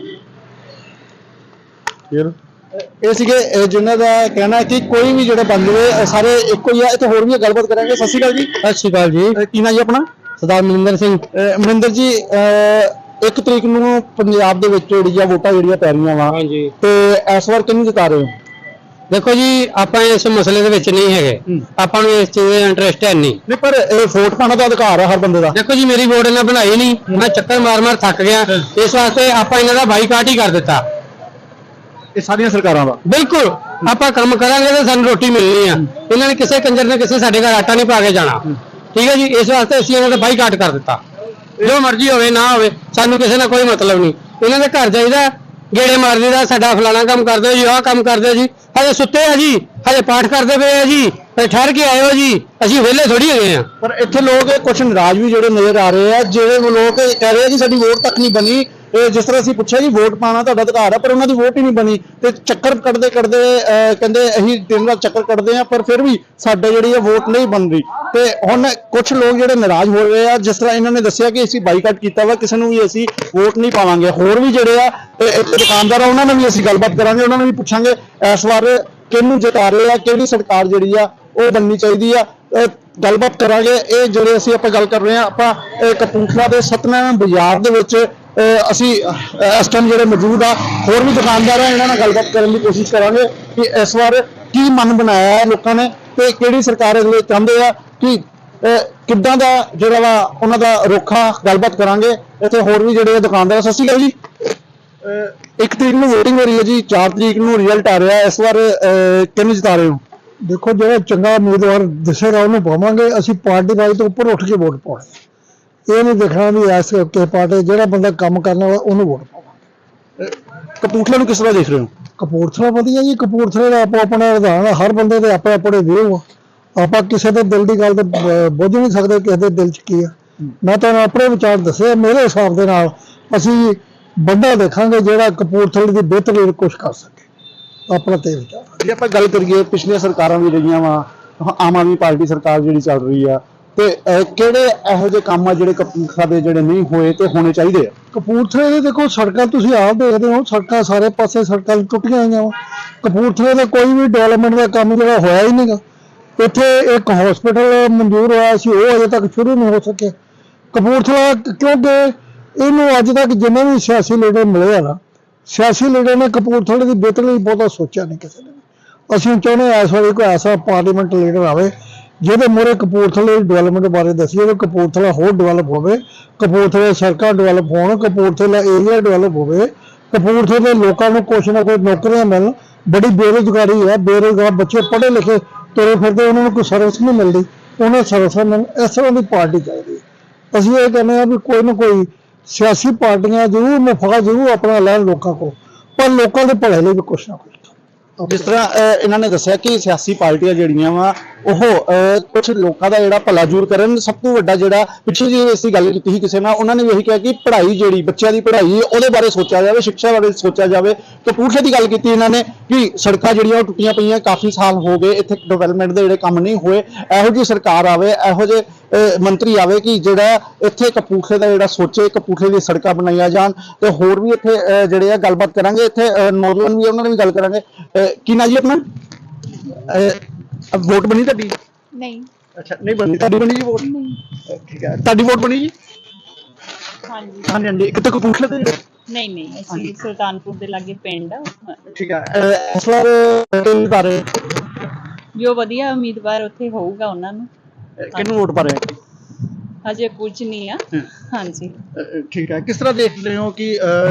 ਠੀਕ ਆ ਨਾ? ਇਹ ਸੀਗੇ ਜਿਨ੍ਹਾਂ ਦਾ ਕਹਿਣਾ ਹੈ ਕਿ ਕੋਈ ਵੀ ਜਿਹੜਾ ਅਹ, ਸਾਰੇ ਇੱਕੋ ਹੀ ਆ। ਇੱਥੇ ਹੋਰ ਵੀ ਗੱਲਬਾਤ ਕਰਾਂਗੇ। ਸਤਿ ਸ਼੍ਰੀ ਅਕਾਲ ਜੀ। ਸਤਿ ਸ਼੍ਰੀ ਅਕਾਲ ਜੀ। ਕੀ ਨਾਂ ਜੀ ਆਪਣਾ? ਸਰਦਾਰ ਮਨਿੰਦਰ ਸਿੰਘ। ਮਨਿੰਦਰ ਜੀ ਇੱਕ ਤਰੀਕ ਨੂੰ ਪੰਜਾਬ ਦੇ ਵਿੱਚ ਜਿਹੜੀਆਂ ਵੋਟਾਂ ਜਿਹੜੀਆਂ ਪੈ ਰਹੀਆਂ ਵਾ ਤੇ ਇਸ ਵਾਰ ਕਿਹਨੂੰ ਜਿਤਾ ਰਹੇ ਹੋ? ਦੇਖੋ ਜੀ ਆਪਾਂ ਇਸ ਮਸਲੇ ਦੇ ਵਿੱਚ ਨਹੀਂ ਹੈਗੇ। ਆਪਾਂ ਨੂੰ ਇਸ ਚੀਜ਼ ਦਾ ਇੰਟਰਸਟ ਹੈ ਨਹੀਂ। ਨਹੀਂ ਪਰ ਇਹ ਵੋਟ ਪਾਉਣ ਦਾ ਅਧਿਕਾਰ ਹੈ ਹਰ ਬੰਦੇ ਦਾ। ਦੇਖੋ ਜੀ ਮੇਰੀ ਵੋਟ ਇਹਨਾਂ ਬਣਾਈ ਨਹੀਂ। ਮੈਂ ਚੱਕਰ ਮਾਰ ਮਾਰ ਥੱਕ ਗਿਆ। ਇਸ ਵਾਸਤੇ ਆਪਾਂ ਇਹਨਾਂ ਦਾ ਬਾਈਕਾਟ ਹੀ ਕਰ ਦਿੱਤਾ। ਇਹ ਸਾਰੀਆਂ ਸਰਕਾਰਾਂ ਦਾ। ਬਿਲਕੁਲ। ਆਪਾਂ ਕੰਮ ਕਰਾਂਗੇ ਤਾਂ ਸਾਨੂੰ ਰੋਟੀ ਮਿਲਣੀ ਆ। ਇਹਨਾਂ ਨੇ ਕਿਸੇ ਕੰਜਰ ਨੇ ਕਿਸੇ ਸਾਡੇ ਘਰ ਆਟਾ ਨਹੀਂ ਪਾ ਕੇ ਜਾਣਾ। ਠੀਕ ਹੈ ਜੀ? ਇਸ ਵਾਸਤੇ ਅਸੀਂ ਇਹਨਾਂ ਦਾ ਬਾਈਕਾਟ ਕਰ ਦਿੱਤਾ। ਜੋ ਮਰਜ਼ੀ ਹੋਵੇ, ਨਾ ਹੋਵੇ, ਸਾਨੂੰ ਕਿਸੇ ਨਾਲ ਕੋਈ ਮਤਲਬ ਨਹੀਂ। ਇਹਨਾਂ ਦੇ ਘਰ ਜਾਈਦਾ, ਗੇੜੇ ਮਾਰਦੇ ਦਾ, ਸਾਡਾ ਫਲਾਣਾ ਕੰਮ ਕਰਦੇ ਹੋ ਜੀ, ਆਹ ਕੰਮ ਕਰਦੇ ਜੀ। ਹਜੇ ਸੁੱਤੇ ਆ ਜੀ ਹਜੇ ਪਾਠ ਕਰਦੇ ਪਏ ਆ ਜੀ ਤੇ ਠਹਿਰ ਕੇ ਆਇਓ ਜੀ ਅਸੀਂ ਵਿਹਲੇ ਥੋੜੀ ਹੈਗੇ ਆ। ਪਰ ਇੱਥੇ ਲੋਕ ਕੁਝ ਨਾਰਾਜ਼ ਵੀ ਜਿਹੜੇ ਨਜ਼ਰ ਆ ਰਹੇ ਆ ਜਿਹੜੇ ਲੋਕ ਕਹਿ ਰਹੇ ਆ ਕਿ ਸਾਡੀ ਵੋਟ ਤੱਕ ਨਹੀਂ ਬਣੀ। ਇਹ ਜਿਸ ਤਰ੍ਹਾਂ ਅਸੀਂ ਪੁੱਛਿਆ ਜੀ ਵੋਟ ਪਾਣਾ ਤੁਹਾਡਾ ਅਧਿਕਾਰ ਆ ਪਰ ਉਹਨਾਂ ਦੀ ਵੋਟ ਹੀ ਨਹੀਂ ਬਣੀ। ਤੇ ਚੱਕਰ ਕੱਢਦੇ ਕੱਢਦੇ ਅਹ, ਕਹਿੰਦੇ ਅਸੀਂ ਦਿਨ ਰਾਤ ਚੱਕਰ ਕੱਢਦੇ ਆ ਪਰ ਫਿਰ ਵੀ ਸਾਡੇ ਜਿਹੜੀ ਆ ਵੋਟ ਨਹੀਂ ਬਣ ਰਹੀ। ਤੇ ਹੁਣ ਕੁਝ ਲੋਕ ਜਿਹੜੇ ਨਾਰਾਜ਼ ਹੋ ਰਹੇ ਆ ਜਿਸ ਤਰ੍ਹਾਂ ਇਹਨਾਂ ਨੇ ਦੱਸਿਆ ਕਿ ਅਸੀਂ ਬਾਈਕਾਟ ਕੀਤਾ ਵਾ ਕਿਸੇ ਨੂੰ ਵੀ ਅਸੀਂ ਵੋਟ ਨਹੀਂ ਪਾਵਾਂਗੇ। ਹੋਰ ਵੀ ਜਿਹੜੇ ਆ ਇਹ- ਦੁਕਾਨਦਾਰ ਆ ਉਹਨਾਂ ਨਾਲ ਵੀ ਅਸੀਂ ਗੱਲਬਾਤ ਕਰਾਂਗੇ ਉਹਨਾਂ ਨੂੰ ਵੀ ਪੁੱਛਾਂਗੇ। ਇਸ ਵਾਰ ਕਿਹਨੂੰ ਜਿਤਾ ਰਹੇ ਆ, ਕਿਹੜੀ ਸਰਕਾਰ ਜਿਹੜੀ ਆ, ਉਹ ਬਣਨੀ ਚਾਹੀਦੀ ਆ। ਗੱਲਬਾਤ ਕਰਾਂਗੇ। ਇਹ ਜਿਹੜੇ ਅਸੀਂ ਆਪਾਂ ਗੱਲ ਕਰ ਰਹੇ ਆ, ਆਪਾਂ ਕਪੂਰਥਲਾ ਦੇ ਸਤਨਾਮ ਬਾਜ਼ਾਰ ਦੇ ਵਿੱਚ ਅਸੀਂ ਇਸ ਟਾਈਮ ਜਿਹੜੇ ਮੌਜੂਦ ਆ, ਹੋਰ ਵੀ ਦੁਕਾਨਦਾਰ ਆ, ਇਹਨਾਂ ਨਾਲ ਗੱਲਬਾਤ ਕਰਨ ਦੀ ਕੋਸ਼ਿਸ਼ ਕਰਾਂਗੇ ਕਿ ਇਸ ਵਾਰ ਕੀ ਮਨ ਬਣਾਇਆ ਹੈ ਲੋਕਾਂ ਨੇ ਤੇ ਕਿਹੜੀ ਸਰਕਾਰ ਅਗਲੇ ਚਾਹੁੰਦੇ ਆ ਕਿ ਕਿੱਦਾਂ ਦਾ ਜਿਹੜਾ ਵਾ ਉਹਨਾਂ ਦਾ ਰੋਖਾ ਗੱਲਬਾਤ ਕਰਾਂਗੇ। ਇੱਥੇ ਹੋਰ ਵੀ ਜਿਹੜੇ ਦੁਕਾਨਦਾਰ ਆ। ਸਤਿ ਸ਼੍ਰੀ ਅਕਾਲ ਜੀ। ਇੱਕ ਤਰੀਕ ਨੂੰ VOTING ਹੋ ਰਹੀ ਹੈ ਜੀ 4 ਤਰੀਕ ਨੂੰ ਰਿਜ਼ਲਟ ਆ ਰਿਹਾ ਇਸ ਵਾਰ ਅਹ ਕਿਹਨੂੰ ਜਿਤਾ ਰਹੇ ਹੋ? ਦੇਖੋ ਜਿਹੜਾ ਚੰਗਾ ਉਮੀਦਵਾਰ ਦਿਸੇਗਾ ਉਹਨੂੰ ਪਾਵਾਂਗੇ। ਅਸੀਂ ਪਾਰਟੀ ਵਾਈ ਤੋਂ ਉੱਪਰ ਉੱਠ ਕੇ ਵੋਟ ਪਾਉਣੀ ਇਹ ਨਹੀਂ ਦੇਖਣਾ ਵੀ ਐਸ ਕੇ ਪਾਰਟੀ ਜਿਹੜਾ ਬੰਦਾ ਕੰਮ ਕਰਨ ਵਾਲਾ ਉਹਨੂੰ ਵੋਟ ਪਾਵਾਂਗੇ। ਕਪੂਰਥਲਾ ਨੂੰ ਕਿਸ ਤਰ੍ਹਾਂ ਦੇਖ ਰਹੇ ਹੋ? ਕਪੂਰਥਲਾ ਵਧੀਆ ਜੀ। ਕਪੂਰਥਲੇ ਦਾ ਆਪੋ ਆਪਣਾ ਵਿਧਾਨ ਆ, ਹਰ ਬੰਦੇ ਦੇ ਆਪਣੇ ਆਪਣੇ ਵਿਊ ਆ। ਆਪਾਂ ਕਿਸੇ ਦੇ ਦਿਲ ਦੀ ਗੱਲ ਤੇ ਬ- ਬੁੱਝ ਨਹੀਂ ਸਕਦੇ ਕਿਸੇ ਦੇ ਦਿਲ 'ਚ ਕੀ ਆ। ਮੈਂ ਤੁਹਾਨੂੰ ਆਪਣੇ ਵਿਚਾਰ ਦੱਸੇ ਮੇਰੇ ਹਿਸਾਬ ਦੇ ਨਾਲ ਅਸੀਂ ਬੰਦਾ ਦੇਖਾਂਗੇ ਜਿਹੜਾ ਕਪੂਰਥਲੇ ਦੀ ਬਿਹਤਰੀ ਕੁਝ ਕਰ ਸਕੇ। ਆਪਣਾ ਤੇ ਵਿਚਾਰ ਜੇ ਆਪਾਂ ਗੱਲ ਕਰੀਏ ਪਿਛਲੀਆਂ ਸਰਕਾਰਾਂ ਵੀ ਰਹੀਆਂ ਵਾ ਆਮ ਆਦਮੀ ਪਾਰਟੀ ਸਰਕਾਰ ਜਿਹੜੀ ਚੱਲ ਰਹੀ ਆ ਤੇ ਕਿਹੜੇ ਇਹੋ ਜਿਹੇ ਕੰਮ ਆ ਜਿਹੜੇ ਕਪੂਰਥਲਾ ਦੇ ਜਿਹੜੇ ਨਹੀਂ ਹੋਏ ਤੇ ਹੋਣੇ ਚਾਹੀਦੇ ਆ? ਕਪੂਰਥਲੇ ਦੇ ਦੇਖੋ ਸੜਕਾਂ ਤੁਸੀਂ ਆਪ ਦੇਖਦੇ ਹੋ ਸੜਕਾਂ ਸਾਰੇ ਪਾਸੇ ਸੜਕਾਂ ਟੁੱਟੀਆਂ ਹੋਈਆਂ ਵਾ। ਕਪੂਰਥਲੇ ਦਾ ਕੋਈ ਵੀ ਡਿਵੈਲਪਮੈਂਟ ਦਾ ਕੰਮ ਜਿਹੜਾ ਹੋਇਆ ਹੀ ਨਹੀਂਗਾ ਇੱਥੇ ਇੱਕ ਹਸਪੀਟਲ ਮਨਜ਼ੂਰ ਹੋਇਆ ਸੀ ਉਹ ਅਜੇ ਤੱਕ ਸ਼ੁਰੂ ਨਹੀਂ ਹੋ ਸਕਿਆ। ਕਪੂਰਥਲਾ ਕਿਉਂਕਿ ਇਹਨੂੰ ਅੱਜ ਤੱਕ ਜਿੰਨੇ ਵੀ ਸਿਆਸੀ ਲੀਡਰ ਮਿਲੇ ਆ ਨਾ, ਸਿਆਸੀ ਲੀਡਰ ਨੇ ਕਪੂਰਥਲੇ ਦੀ ਬਿਹਤਰੀ ਲਈ ਬਹੁਤਾ ਸੋਚਿਆ ਨਹੀਂ ਕਿਸੇ ਨੇ ਵੀ। ਅਸੀਂ ਚਾਹੁੰਦੇ ਹਾਂ ਇਸ ਵਾਰੀ ਕੋਈ ਐਸਾ ਪਾਰਲੀਮੈਂਟ ਲੀਡਰ ਆਵੇ, ਜਿਹਦੇ ਮੂਹਰੇ ਕਪੂਰਥਲੇ ਦੀ ਡਿਵੈਲਪਮੈਂਟ ਬਾਰੇ ਦੱਸੀਏ ਕਿ ਕਪੂਰਥਲਾ ਹੋਰ ਡਿਵੈਲਪ ਹੋਵੇ, ਕਪੂਰਥਲੇ ਦੀਆਂ ਸੜਕਾਂ ਡਿਵੈਲਪ ਹੋਣ, ਕਪੂਰਥਲਾ ਏਰੀਆ ਡਿਵੈਲਪ ਹੋਵੇ, ਕਪੂਰਥਲੇ ਦੇ ਲੋਕਾਂ ਨੂੰ ਕੁਛ ਨਾ ਕੋਈ ਨੌਕਰੀਆਂ ਮਿਲਣ, ਬੜੀ ਬੇਰੁਜ਼ਗਾਰੀ ਹੈ, ਬੇਰੁਜ਼ਗਾਰ ਬੱਚੇ ਪੜ੍ਹੇ ਲਿਖੇ ਤੁਰੇ ਫਿਰਦੇ, ਉਹਨਾਂ ਨੂੰ ਕੋਈ ਸਰਵਿਸ ਨਹੀਂ ਮਿਲਦੀ, ਉਹਨਾਂ ਸਰਵਿਸਾਂ ਨੂੰ ਇਸ ਤਰ੍ਹਾਂ ਦੀ ਪਾਰਟੀ ਚਾਹੀਦੀ ਹੈ ਅਸੀਂ ਇਹ ਕਹਿੰਦੇ ਆ ਵੀ ਕੋਈ ਨਾ ਕੋਈ ਸਿਆਸੀ ਪਾਰਟੀਆਂ ਜ਼ਰੂਰ ਨਫਾ ਜ਼ਰੂਰ ਆਪਣਾ ਲੈਣ ਲੋਕਾਂ ਕੋਲ, ਪਰ ਲੋਕਾਂ ਦੇ ਭਲੇ ਲਈ ਵੀ ਕੁਛ ਨਾ ਕੁਛ। ਜਿਸ ਤਰ੍ਹਾਂ ਅਹ, ਇਹਨਾਂ ਨੇ ਦੱਸਿਆ ਕਿ ਸਿਆਸੀ ਪਾਰਟੀਆਂ ਜਿਹੜੀਆਂ ਵਾ ਉਹ ਕੁਝ ਲੋਕਾਂ ਦਾ ਜਿਹੜਾ ਭਲਾ ਜ਼ਰੂਰ ਕਰਨ ਸਭ ਤੋਂ ਵੱਡਾ ਜਿਹੜਾ ਪਿੱਛੇ ਜੀ ਇਸ ਦੀ ਗੱਲ ਕੀਤੀ ਸੀ ਕਿਸੇ ਨਾਲ ਉਹਨਾਂ ਨੇ ਵੀ ਇਹੀ ਕਿਹਾ ਕਿ ਪੜ੍ਹਾਈ ਜਿਹੜੀ ਬੱਚਿਆਂ ਦੀ ਪੜ੍ਹਾਈ ਉਹਦੇ ਬਾਰੇ ਸੋਚਿਆ ਜਾਵੇ ਸਿੱਖਿਆ ਬਾਰੇ ਸੋਚਿਆ ਜਾਵੇ। ਕਪੂਰਥਲੇ ਦੀ ਗੱਲ ਕੀਤੀ ਇਹਨਾਂ ਨੇ ਕਿ ਸੜਕਾਂ ਜਿਹੜੀਆਂ ਉਹ ਟੁੱਟੀਆਂ ਪਈਆਂ ਕਾਫੀ ਸਾਲ ਹੋ ਗਏ ਇੱਥੇ ਡਿਵੈਲਪਮੈਂਟ ਦੇ ਜਿਹੜੇ ਕੰਮ ਨਹੀਂ ਹੋਏ। ਇਹੋ ਜਿਹੀ ਸਰਕਾਰ ਆਵੇ ਇਹੋ ਜਿਹੇ ਅਹ, ਮੰਤਰੀ ਆਵੇ ਕਿ ਜਿਹੜਾ ਇੱਥੇ ਕਪੂਰਥਲੇ ਦਾ ਜਿਹੜਾ ਸੋਚੇ ਕਪੂਰਥਲੇ ਦੀ ਸੜਕਾਂ ਬਣਾਈਆਂ ਜਾਣ। ਤੇ ਹੋਰ ਵੀ ਇੱਥੇ ਅਹ, ਜਿਹੜੇ ਆ ਗੱਲਬਾਤ ਕਰਾਂਗੇ। ਇੱਥੇ ਅਹ, ਨੌਜਵਾਨ ਵੀ ਆ, ਉਹਨਾਂ ਨਾਲ ਵੀ ਗੱਲ ਕਰਾਂਗੇ। ਅਹ, ਕੀ ਨਾਂ ਜੀ ਆਪਣਾ? ਅਹ, ਵੋਟ ਬਣੀ ਤੁਹਾਡੀ? ਨਹੀਂ। ਅੱਛਾ ਨਹੀਂ ਬਣੀ। ਤੁਹਾਡੀ ਬਣੀ ਜੀ ਵੋਟ? ਨਹੀਂ। ਠੀਕ ਹੈ। ਤੁਹਾਡੀ ਵੋਟ ਬਣੀ ਜੀ? ਹਾਂਜੀ। ਹਾਂਜੀ ਹਾਂਜੀ। ਕਿਤੇ ਕਪੂਰਥਲੇ ਦੇ ਨਹੀਂ ਨਹੀਂ। ਅਸੀਂ ਸੁਲਤਾਨਪੁਰ ਦੇ ਲਾਗੇ ਪਿੰਡ ਆ। ਠੀਕ ਹੈ। ਅਹ, ਇਸ ਵਾਰ ਕਿਹਨੂੰ ਪਾ ਰਹੇ ਜੋ ਵਧੀਆ ਉਮੀਦਵਾਰ ਉੱਥੇ ਹੋਊਗਾ ਉਹਨਾਂ ਨੂੰ। ਕਿਹਨੂੰ ਵੋਟ ਪਾ ਰਹੇ ਹਜੇ ਕੁਝ ਨਹੀਂ ਆ। ਹਾਂਜੀ। ਠੀਕ ਹੈ। ਕਿਸ ਤਰ੍ਹਾਂ ਦੇਖ ਰਹੇ ਹੋ ਕਿ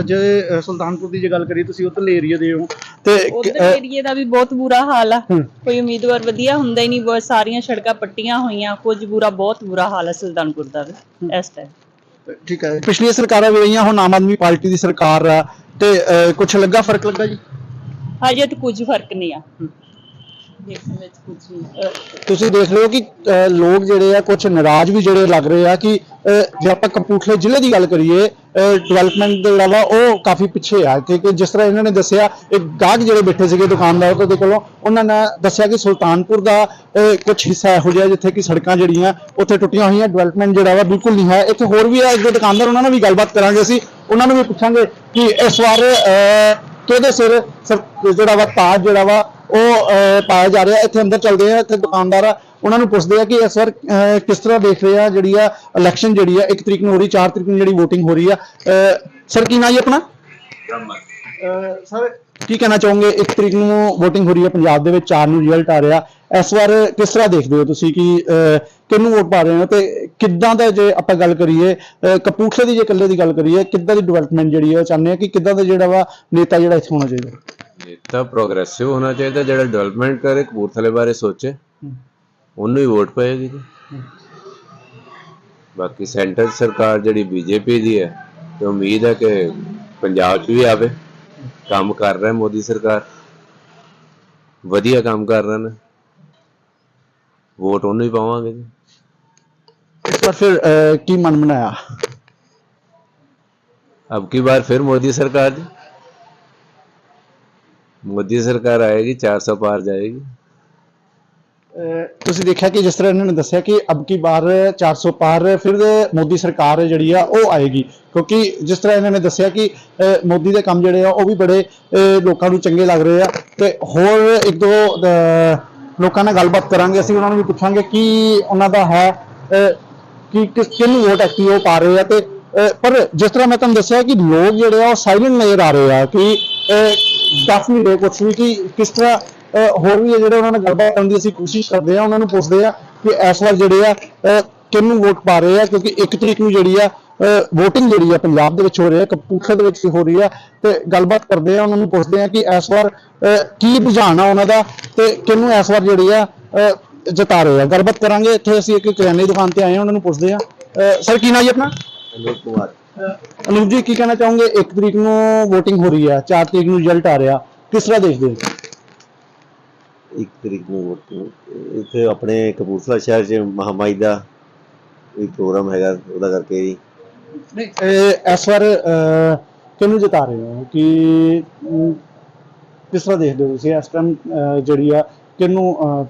ਜੇ ਸੁਲਤਾਨਪੁਰ ਦੀ ਜੇ ਗੱਲ ਕਰੀਏ ਤੁਸੀਂ ਉਧਰਲੇ ਏਰੀਆ ਦੇ ਹੋ ਤੇ ਉਧਰ ਅਹ, ਏਰੀਏ ਦਾ ਵੀ ਬਹੁਤ ਬੁਰਾ ਹਾਲ ਆ। ਹੂੰ। ਕੋਈ ਉਮੀਦਵਾਰ ਵਧੀਆ ਹੁੰਦਾ ਹੀ ਨਹੀਂ। ਬਹੁਤ ਸਾਰੀਆਂ ਸੜਕਾਂ ਪੱਟੀਆਂ ਹੋਈਆਂ। ਕੁਝ ਬੁਰਾ ਬਹੁਤ ਬੁਰਾ ਹਾਲ ਹੈ ਸੁਲਤਾਨਪੁਰ ਦਾ ਵੀ ਇਸ ਟਾਈਮ ਠੀਕ ਹੈ। ਪਿਛਲੀਆਂ ਸਰਕਾਰਾਂ ਵੀ ਰਹੀਆਂ ਹੁਣ ਆਮ ਆਦਮੀ ਪਾਰਟੀ ਦੀ ਸਰਕਾਰ ਆ। ਤੇ ਕੁਝ ਲੱਗਾ ਫ਼ਰਕ ਲੱਗਾ ਜੀ? ਹਜੇ ਤਾਂ ਕੁਝ ਫ਼ਰਕ ਨਹੀਂ ਆ। ਦੇਖਣ ਵਿੱਚ ਕੁਝ ਨਹੀਂ ਤੁਸੀਂ ਦੇਖ ਰਹੇ ਹੋ ਕਿ ਅਹ, ਲੋਕ ਜਿਹੜੇ ਆ ਕੁਝ ਨਾਰਾਜ਼ ਵੀ ਜਿਹੜੇ ਲੱਗ ਰਹੇ ਆ ਕਿ ਅਹ, ਜੇ ਆਪਾਂ ਕਪੂਰਥਲੇ ਜ਼ਿਲ੍ਹੇ ਦੀ ਗੱਲ ਕਰੀਏ ਡਿਵੈਲਪਮੈਂਟ ਜਿਹੜਾ ਵਾ ਉਹ ਕਾਫੀ ਪਿੱਛੇ ਆ ਕਿਉਂਕਿ ਜਿਸ ਤਰ੍ਹਾਂ ਇਹਨਾਂ ਨੇ ਦੱਸਿਆ ਇੱਕ ਗਾਹਕ ਜਿਹੜੇ ਬੈਠੇ ਸੀਗੇ ਦੁਕਾਨਦਾਰ ਉਹਦੇ ਕੋਲੋਂ ਉਹਨਾਂ ਨੇ ਦੱਸਿਆ ਕਿ ਸੁਲਤਾਨਪੁਰ ਦਾ ਕੁਝ ਹਿੱਸਾ ਇਹੋ ਜਿਹਾ ਜਿੱਥੇ ਕਿ ਸੜਕਾਂ ਜਿਹੜੀਆਂ ਉੱਥੇ ਟੁੱਟੀਆਂ ਹੋਈਆਂ ਡਿਵੈਲਪਮੈਂਟ ਜਿਹੜਾ ਵਾ ਬਿਲਕੁਲ ਨਹੀਂ ਹੈ। ਇੱਥੇ ਹੋਰ ਵੀ ਆ ਅੱਗੇ ਦੁਕਾਨਦਾਰ ਉਹਨਾਂ ਨਾਲ ਵੀ ਗੱਲਬਾਤ ਕਰਾਂਗੇ ਅਸੀਂ ਉਹਨਾਂ ਨੂੰ ਵੀ ਪੁੱਛਾਂਗੇ ਕਿ ਇਸ ਵਾਰ ਅਹ, ਕਿਹਦੇ ਸਿਰ ਸਰ- ਜਿਹੜਾ ਵਾ ਤਾਜ ਜਿਹੜਾ ਵਾ ਉਹ ਅਹ, ਪਾਇਆ ਜਾ ਰਿਹਾ। ਇੱਥੇ ਅੰਦਰ ਚੱਲਦੇ ਆ ਇੱਥੇ ਦੁਕਾਨਦਾਰ ਆ ਉਹਨਾਂ ਨੂੰ ਪੁੱਛਦੇ ਆ ਕਿ ਇਸ ਵਾਰ ਅਹ, ਕਿਸ ਤਰ੍ਹਾਂ ਦੇਖ ਰਹੇ ਆ ਜਿਹੜੀ ਆ ਇਲੈਕਸ਼ਨ ਜਿਹੜੀ ਆ 1 ਤਰੀਕ ਨੂੰ ਹੋ ਰਹੀ 4 ਤਰੀਕ ਨੂੰ ਜਿਹੜੀ VOTING ਹੋ ਰਹੀ ਆ? ਅਹ, ਸਰ ਕੀ ਨਾਂ ਜੀ ਆਪਣਾ? ਸਰ ਕੀ ਕਹਿਣਾ ਚਾਹੋਗੇ? 1 ਤਰੀਕ ਨੂੰ VOTING ਹੋ ਰਹੀ ਹੈ ਪੰਜਾਬ ਦੇ ਵਿੱਚ 4 ਨੂੰ ਰਿਜ਼ਲਟ ਆ ਰਿਹਾ। ਇਸ ਵਾਰ ਕਿਸ ਤਰ੍ਹਾਂ ਦੇਖਦੇ ਹੋ ਤੁਸੀਂ ਕਿ ਅਹ, ਕਿਹਨੂੰ ਵੋਟ ਪਾ ਰਹੇ ਹੋ ਤੇ ਕਿੱਦਾਂ ਦਾ ਜੇ ਆਪਾਂ ਗੱਲ ਕਰੀਏ ਅਹ, ਕਪੂਰਥਲੇ ਦੀ ਜੇ ਇਕੱਲੇ ਦੀ ਗੱਲ ਕਰੀਏ ਕਿੱਦਾਂ ਦੀ ਡਿਵੈਲਪਮੈਂਟ ਜਿਹੜੀ ਹੈ ਚਾਹੁੰਦੇ ਆ ਕਿ ਕਿੱਦਾਂ ਦਾ ਜਿਹੜਾ ਵਾ ਨੇਤਾ ਜਿਹੜਾ ਇੱਥੇ ਹੋਣਾ ਚਾਹੀਦਾ? ਨੇਤਾ ਪ੍ਰੋਗਰੈਸਿਵ ਹੋਣਾ ਚਾਹੀਦਾ ਜਿਹੜਾ ਡਿਵੈਲਪਮੈਂਟ ਕਰੇ ਕਪੂਰਥਲੇ ਬਾਰੇ ਸੋਚੇ। ਉਹਨੂੰ ਹੀ ਵੋਟ ਪਏਗੀ ਜੀ। ਬਾਕੀ ਸੈਂਟਰ ਸਰਕਾਰ ਜਿਹੜੀ ਬੀਜੇਪੀ ਦੀ ਹੈ ਤੇ ਉਮੀਦ ਹੈ ਕਿ ਪੰਜਾਬ 'ਚ ਵੀ ਆਵੇ। ਕੰਮ ਕਰ ਰਿਹਾ ਮੋਦੀ ਸਰਕਾਰ। ਵਧੀਆ ਕੰਮ ਕਰ ਰਹੇ ਨੇ। ਵੋਟ ਉਹਨੂੰ ਹੀ ਪਾਵਾਂਗੇ ਜੀ। ਇਸ ਵਾਰ ਫਿਰ ਅਹ, ਕੀ ਮਨ ਬਣਾਇਆ अब की बार फिर मोदी सरकार जी मोदी सरकार आएगी 400 पार जाएगी ਅਹ ਤੁਸੀਂ ਦੇਖਿਆ ਕਿ ਜਿਸ ਤਰ੍ਹਾਂ ਇਹਨਾਂ ਨੇ ਦੱਸਿਆ ਕਿ ਅਬ ਕੀ ਬਾਰ 400 ਪਾਰ ਫਿਰ ਮੋਦੀ ਸਰਕਾਰ ਜਿਹੜੀ ਆ ਉਹ ਆਏਗੀ ਕਿਉਂਕਿ ਜਿਸ ਤਰ੍ਹਾਂ ਇਹਨਾਂ ਨੇ ਦੱਸਿਆ ਕਿ ਅਹ ਮੋਦੀ ਦੇ ਕੰਮ ਜਿਹੜੇ ਆ ਉਹ ਵੀ ਬੜੇ ਅਹ ਲੋਕਾਂ ਨੂੰ ਚੰਗੇ ਲੱਗ ਰਹੇ ਆ ਤੇ ਹੋਰ ਇੱਕ ਦੋ ਅਹ ਲੋਕਾਂ ਨਾਲ ਗੱਲਬਾਤ ਕਰਾਂਗੇ ਅਸੀਂ ਉਹਨਾਂ ਨੂੰ ਵੀ ਪੁੱਛਾਂਗੇ ਕਿ ਉਹਨਾਂ ਦਾ ਹੈ ਅਹ ਕਿ ਕਿਸ ਕਿਹਨੂੰ ਵੋਟ ਐਕਟਿਵ ਉਹ ਪਾ ਰਹੇ ਆ ਤੇ, ਅਹ, ਪਰ ਜਿਸ ਤਰ੍ਹਾਂ ਮੈਂ ਤੁਹਾਨੂੰ ਦੱਸਿਆ ਕਿ ਲੋਕ ਜਿਹੜੇ ਆ ਉਹ ਸਾਇਲੈਂਟ ਨਜ਼ਰ ਆ ਰਹੇ ਆ ਕਿ, ਅਹ, ਦੱਸ ਨਹੀਂ ਰਹੇ ਕੁਛ ਵੀ ਕਿ ਕਿਸ ਤਰ੍ਹਾਂ, ਅਹ, ਹੋਰ ਵੀ ਇਹ ਜਿਹੜੇ ਉਹਨਾਂ ਨਾਲ ਗੱਲਬਾਤ ਕਰਨ ਦੀ ਅਸੀਂ ਕੋਸ਼ਿਸ਼ ਕਰਦੇ ਆ, ਉਹਨਾਂ ਨੂੰ ਪੁੱਛਦੇ ਆ ਕਿ ਇਸ ਵਾਰ ਜਿਹੜੇ ਆ, ਅਹ, ਕਿਹਨੂੰ ਵੋਟ ਪਾ ਰਹੇ ਆ, ਕਿਉਂਕਿ ਇੱਕ ਤਰੀਕ ਨੂੰ ਜਿਹੜੀ ਆ ਵੋਟਿੰਗ ਜਿਹੜੀ ਆ ਪੰਜਾਬ ਦੇ ਵਿੱਚ ਹੋ ਰਹੀ ਹੈ ਕਪੂਰਥਲੇ ਦੇ ਵਿੱਚ ਵੀ ਹੋ ਰਹੀ ਆ ਤੇ ਗੱਲਬਾਤ ਕਰਦੇ ਆ, ਉਹਨਾਂ ਨੂੰ ਪੁੱਛਦੇ ਆ ਕਿ ਇਸ ਵਾਰ, ਅਹ, ਕੀ ਰੁਝਾਨ ਆ ਉਹਨਾਂ ਦਾ ਤੇ ਕਿਹਨੂੰ ਇਸ ਵਾਰ ਜਿਹੜੀ ਆ, ਅਹ ਜਤਾ ਰਹੇ ਆ। ਗੱਲਬਾਤ ਕਰਾਂਗੇ। ਇੱਥੇ ਅਸੀਂ ਇੱਕ ਕਿਰਿਆਨੇ ਦੀ ਦੁਕਾਨ ਤੇ ਆਏ ਹਾਂ ਉਹਨਾਂ ਨੂੰ ਪੁੱਛਦੇ ਆ ਸਰ ਕੀ ਨਾਮ ਜੀ ਆਪਣਾ? ਅਨੂਪ ਕੁਮਾਰ। ਅਨੂਪ ਜੀ ਕੀ ਕਹਿਣਾ ਚਾਹੋਗੇ? 1 ਤਰੀਕ ਨੂੰ VOTING ਹੋ ਰਹੀ ਆ 4 ਤਰੀਕ ਨੂੰ ਰਿਜ਼ਲਟ ਆ ਰਿਹਾ। ਕਿਸ ਤਰ੍ਹਾਂ ਦੇਖਦੇ ਹੋ? 1 ਤਰੀਕ ਨੂੰ VOTING ਇੱਥੇ ਆਪਣੇ ਕਪੂਰਥਲਾ ਸ਼ਹਿਰ 'ਚ ਮਹਾਮਾਈ ਦਾ ਕੋਈ ਪ੍ਰੋਗਰਾਮ ਹੈਗਾ ਉਹਦਾ ਕਰਕੇ ਜੀ। ਨਹੀਂ ਇਸ ਵਾਰ ਕਿਹਨੂੰ ਜਤਾ ਰਹੇ ਹੋ? ਕਿ ਕਿਸ ਤਰ੍ਹਾਂ ਦੇਖਦੇ ਹੋ ਤੁਸੀਂ ਇਸ ਟਾਈਮ ਜਿਹੜੀ ਆ ਕਿਹਨੂੰ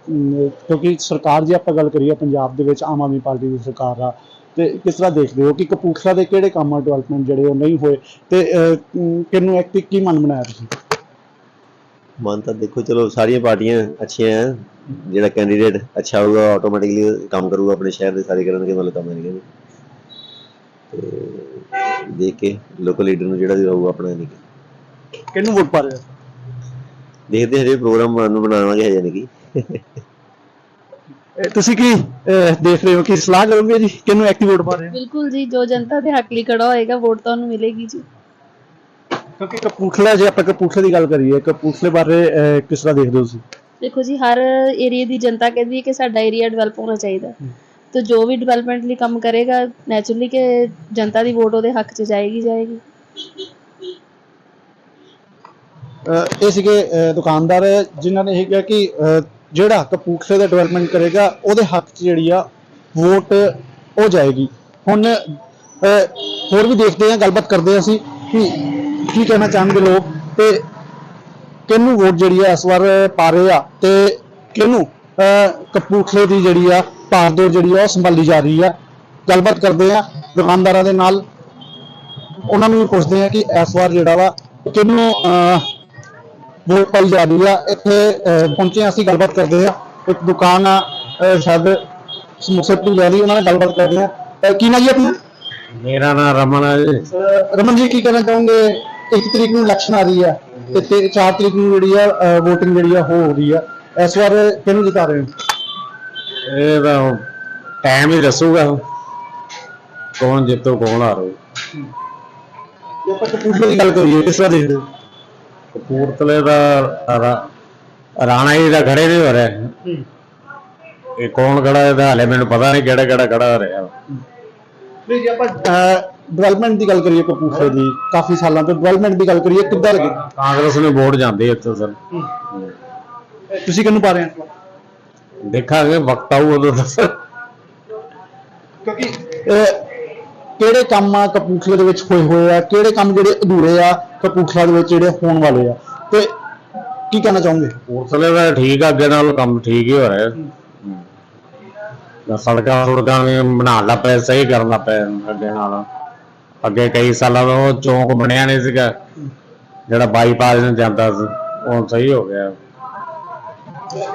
ਕਿਉਂਕਿ ਸਰਕਾਰ ਜੇ ਆਪਾਂ ਗੱਲ ਕਰੀਏ ਪੰਜਾਬ ਦੇ ਵਿੱਚ ਆਮ ਆਦਮੀ ਪਾਰਟੀ ਦੀ ਸਰਕਾਰ ਆ ਤੇ ਕਿਸ ਤਰ੍ਹਾਂ ਦੇਖਦੇ ਹੋ ਕਿ ਕਪੂਰਥਲਾ ਦੇ ਕਿਹੜੇ ਕੰਮ ਡਿਵੈਲਪਮੈਂਟ ਜਿਹੜੇ ਉਹ ਨਹੀਂ ਹੋਏ? ਤੇ ਕਿਹਨੂੰ ਐਕਟਿਵ ਕੀ ਮਨ ਬਣਾਇਆ ਤੁਸੀਂ? ਮਨ ਤਾਂ ਦੇਖੋ ਚਲੋ ਸਾਰੀਆਂ ਪਾਰਟੀਆਂ ਅੱਛੀਆਂ ਹੈ ਜਿਹੜਾ ਕੈਂਡੀਡੇਟ ਅੱਛਾ ਹੋਊਗਾ ਆਟੋਮੈਟਿਕਲੀ ਕੰਮ ਕਰੂਗਾ ਆਪਣੇ ਸ਼ਹਿਰ ਦੇ ਸਾਰੇ ਕਰਨਗੇ ਮਤਲਬ ਕੰਮ ਨਹੀਂ ਤੇ ਦੇਖ ਕੇ ਲੋਕਲ ਲੀਡਰ ਨੂੰ ਜਿਹੜਾ ਵੀ ਹੋਊਗਾ ਆਪਣਾ ਨਹੀਂ। ਕਿਹਨੂੰ ਵੋਟ ਪਾ ਰਹੇ ਦੇਖਦੇ ਹਜੇ ਪ੍ਰੋਗਰਾਮ ਨੂੰ ਬਣਾਵਾਂਗੇ ਹਜੇ ਨਹੀਂ। ਤੁਸੀਂ ਕੀ ਦੇਖ ਰਹੇ ਹੋ ਕਿ ਸਲਾਹ ਕਰੋਗੇ ਜੀ? ਕਿਹਨੂੰ ਐਕਟਿਵ ਪਾ ਰਹੇ ਹੋ? ਬਿਲਕੁਲ ਜੀ ਜੋ ਜਨਤਾ ਦੇ ਹੱਕ ਲਈ ਖੜਾ ਹੋਏਗਾ ਵੋਟ ਤਾਂ ਉਹਨੂੰ ਮਿਲੇਗੀ ਜੀ। ਕਿਉਂਕਿ ਕਪੂਰਥਲਾ ਜੇ ਆਪਾਂ ਕਪੂਰਥਲੇ ਦੀ ਗੱਲ ਕਰੀਏ ਕਪੂਰਥਲੇ ਬਾਰੇ ਕਿਸ ਤਰ੍ਹਾਂ ਦੇਖਦੇ ਹੋ ਤੁਸੀਂ? ਦੇਖੋ ਜੀ ਹਰ ਏਰੀਆ ਦੀ ਜਨਤਾ ਕਹਿੰਦੀ ਹੈ ਕਿ ਸਾਡਾ ਏਰੀਆ ਡਿਵੈਲਪ ਹੋਣਾ ਚਾਹੀਦਾ ਤੇ ਜੋ ਵੀ ਡਿਵੈਲਪਮੈਂਟ ਲਈ ਕੰਮ ਕਰੇਗਾ ਨੈਚੁਰਲੀ ਕਿ ਜਨਤਾ ਦੀ ਵੋਟ ਉਹਦੇ ਹੱਕ 'ਚ ਜਾਏਗੀ ਜਾਏਗੀ। ਇਹ ਸੀਗੇ ਦੁਕਾਨਦਾਰ ਜਿਨ੍ਹਾਂ ਨੇ ਇਹ ਕਿਹਾ ਕਿ ਜਿਹੜਾ ਕਪੂਰਥਲੇ ਦਾ ਡਿਵੈਲਪਮੈਂਟ ਕਰੇਗਾ, ਉਹਦੇ ਹੱਕ 'ਚ ਜਿਹੜੀ ਆ ਵੋਟ ਹੋ ਜਾਏਗੀ। ਹੁਣ ਹੋਰ ਵੀ ਦੇਖਦੇ ਹਾਂ, ਗੱਲਬਾਤ ਕਰਦੇ ਹਾਂ ਅਸੀਂ ਕਿ ਕੀ ਕਹਿਣਾ ਚਾਹਣਗੇ ਲੋਕ ਤੇ ਕਿਹਨੂੰ ਵੋਟ ਜਿਹੜੀ ਆ ਇਸ ਵਾਰ ਪਾ ਰਹੇ ਆ ਤੇ ਕਿਹਨੂੰ ਕਪੂਰਥਲੇ ਦੀ ਜਿਹੜੀ ਆ ਭਾਰਦੋੜ ਜਿਹੜੀ ਆ ਉਹ ਸੰਭਾਲੀ ਜਾ ਰਹੀ ਆ। ਗੱਲਬਾਤ ਕਰਦੇ ਆ ਦੁਕਾਨਦਾਰਾਂ ਦੇ ਨਾਲ। ਉਹਨਾਂ ਨੂੰ ਵੀ ਪੁੱਛਦੇ ਆ ਕਿ ਇਸ ਵਾਰ ਜਿਹੜਾ ਵਾ ਕਿਹਨੂੰ ਵੋਟ ਪਾਈ ਜਾ ਰਹੀ ਆ ਇੱਥੇ ਪਹੁੰਚੇ ਅਸੀਂ ਗੱਲਬਾਤ ਕਰਦੇ ਆ ਇੱਕ ਦੁਕਾਨ ਆ ਸ਼ਾਇਦ ਸਮੋਸੇ ਤੋਂ ਲੈ ਲਈ ਉਹਨਾਂ ਨਾਲ ਗੱਲਬਾਤ ਕਰਦੇ ਆ ਕੀ ਨਾ ਜੀ ਆਪਣਾ? ਮੇਰਾ ਨਾਮ ਰਮਨ ਹੈ ਜੀ। ਰਮਨ ਜੀ ਕੀ ਕਹਿਣਾ ਚਾਹੋਗੇ? ਇੱਕ ਤਰੀਕ ਨੂੰ ਇਲੈਕਸ਼ਨ ਆ ਰਹੀ ਆ ਤੇ ਤੇ 4 ਤਰੀਕ ਨੂੰ ਜਿਹੜੀ ਆ VOTING ਜਿਹੜੀ ਆ ਹੋ ਰਹੀ ਆ। ਇਸ ਵਾਰ ਕਿਹਨੂੰ ਜਿਤਾ ਰਹੇ ਹੋ? ਇਹ ਤਾਂ ਟਾਈਮ ਹੀ ਦੱਸੂਗਾ ਕੌਣ ਜਿੱਤੂ ਕੌਣ ਹਾਰੂ। ਜੇ ਆਪਾਂ ਕਪੂਰਥਲੇ ਦੀ ਗੱਲ ਕਰੀਏ ਕਿਸ ਤਰ੍ਹਾਂ ਦੇਖਦੇ ਕਪੂਰਥਲੇ ਦਾ ਰਾਣਾ ਜੀ ਦਾ ਖੜੇ ਨਹੀਂ ਹੋ ਰਿਹਾ ਇਹ। ਕੌਣ ਖੜਾ ਇਹਦਾ ਹਾਲੇ ਮੈਨੂੰ ਪਤਾ ਨਹੀਂ ਕਿਹੜਾ ਕਿਹੜਾ ਖੜਾ ਹੋ ਰਿਹਾ। ਵੀ ਜੇ ਆਪਾਂ ਡਿਵੈਲਪਮੈਂਟ ਦੀ ਗੱਲ ਕਰੀਏ ਕਪੂਰਥਲੇ ਦੀ ਕਾਫੀ ਸਾਲਾਂ ਤੋਂ ਡਿਵੈਲਪਮੈਂਟ ਦੀ ਗੱਲ ਕਰੀਏ ਕਿੱਦਾਂ ਲੱਗੀ ਕਾਂਗਰਸ ਨੂੰ ਵੋਟ ਜਾਂਦੀ ਇੱਥੋਂ ਸਰ। ਤੁਸੀਂ ਕਿਹਨੂੰ ਪਾ ਰਹੇ ਹੋ? ਦੇਖਾਂਗੇ ਵਕਤ ਆਊ ਉਦੋਂ ਕਿਉਂਕਿ ਕਿਹੜੇ ਕੰਮ ਆ ਕਪੂਰਥਲੇ ਦੇ ਵਿੱਚ ਹੋਏ ਹੋਏ ਆ? ਕਿਹੜੇ ਕੰਮ ਜਿਹੜੇ ਅਧੂਰੇ ਆ ਕਪੂਰਥਲਾ ਦੇ ਵਿੱਚ ਜਿਹੜੇ ਹੋਣ ਵਾਲੇ ਆ? ਤੇ ਕੀ ਕਹਿਣਾ ਚਾਹੋਗੇ? ਕਪੂਰਥਲੇ ਦਾ ਠੀਕ ਆ ਅੱਗੇ ਨਾਲੋਂ ਕੰਮ ਠੀਕ ਹੀ ਹੋ ਰਿਹਾ। ਹੈ ਸੜਕਾਂ ਸੁੜਕਾਂ ਵੀ ਬਣਾਉਣ ਲੱਗ ਪਏ ਸਹੀ ਕਰਨ ਲੱਗ ਪਏ ਅੱਗੇ ਨਾਲ। ਅੱਗੇ ਕਈ ਸਾਲਾਂ ਤੋਂ ਉਹ ਚੌਂਕ ਬਣਿਆ ਨਹੀਂ ਸੀਗਾ। ਜਿਹੜਾ ਬਾਈਪਾਸ ਨੂੰ ਜਾਂਦਾ ਸੀ ਉਹ ਸਹੀ ਹੋ ਗਿਆ।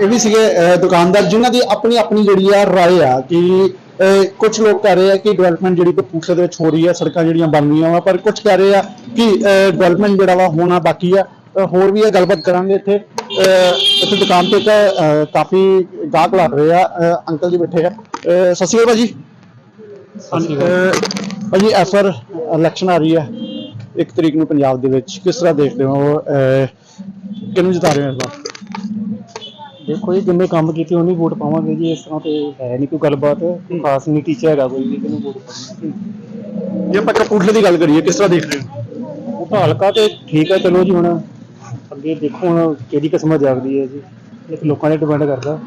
ਇਹ ਵੀ ਸੀਗੇ ਅਹ, ਦੁਕਾਨਦਾਰ ਜਿਨ੍ਹਾਂ ਦੀ ਆਪਣੀ ਆਪਣੀ ਜਿਹੜੀ ਆ ਰਾਏ ਆ ਕਿ ਕੁਝ ਲੋਕ ਕਹਿ ਰਹੇ ਆ ਕਿ ਡਿਵੈਲਪਮੈਂਟ ਜਿਹੜੀ ਕਪੂਰਥਲੇ ਦੇ ਵਿੱਚ ਹੋ ਰਹੀ ਆ ਸੜਕਾਂ ਜਿਹੜੀਆਂ ਬਣ ਰਹੀਆਂ ਵਾ ਪਰ ਕੁਝ ਕਹਿ ਰਹੇ ਆ ਕਿ ਡਿਵੈਲਪਮੈਂਟ ਜਿਹੜਾ ਵਾ ਹੋਣਾ ਬਾਕੀ ਆ। ਹੋਰ ਵੀ ਇਹ ਗੱਲਬਾਤ ਕਰਾਂਗੇ ਇੱਥੇ। ਇੱਥੇ ਦੁਕਾਨ ਤੇ ਤਾਂ ਕਾਫੀ ਗਾਹਕ ਲੱਗ ਰਹੇ ਆ। ਅੰਕਲ ਜੀ ਬੈਠੇ ਆ। ਸਤਿ ਸ਼੍ਰੀ ਅਕਾਲ ਭਾਜੀ। ਭਾਜੀ ਵਾਰ ਇਲੈਕਸ਼ਨ ਆ ਰਹੀ ਆ ਇੱਕ ਤਰੀਕ ਨੂੰ ਪੰਜਾਬ ਦੇ ਵਿੱਚ ਕਿਸ ਤਰ੍ਹਾਂ ਦੇਖਦੇ ਹੋ? ਕਿਹਨੂੰ ਜਿਤਾ ਰਹੇ ਹੋ ਇਸ ਵਾਰ? ਦੇਖੋ ਜੀ ਜਿੰਨੇ ਕੰਮ ਕੀਤੇ ਉਹਨੂੰ ਵੋਟ ਪਾਵਾਂਗੇ ਜੀ ਇਸ ਤਰ੍ਹਾਂ ਤੇ ਹੈ ਨਹੀਂ ਕੋਈ ਗੱਲਬਾਤ ਖਾਸ ਨਹੀਂ ਟੀਚਰ ਹੈਗਾ ਕੋਈ ਵੀ ਕਿਹਨੂੰ ਵੋਟ ਪਾਵਾਂਗੇ। ਜੇ ਆਪਾਂ ਕਪੂਰਥਲੇ ਦੀ ਗੱਲ ਕਰੀਏ ਕਿਸ ਤਰ੍ਹਾਂ ਦੇਖ ਰਹੇ ਹੋ? ਉਹ ਤਾਂ ਹਲਕਾ ਤੇ ਠੀਕ ਹੈ ਚਲੋ ਜੀ ਹੁਣ ਅੱਗੇ ਦੇਖੋ ਹੁਣ ਕਿਹੜੀ ਕਿਸਮਤ ਜਾਗਦੀ ਹੈ ਜੀ ਇਹ ਤਾਂ ਲੋਕਾਂ ਤੇ ਡਿਪੈਂਡ ਕਰਦਾ।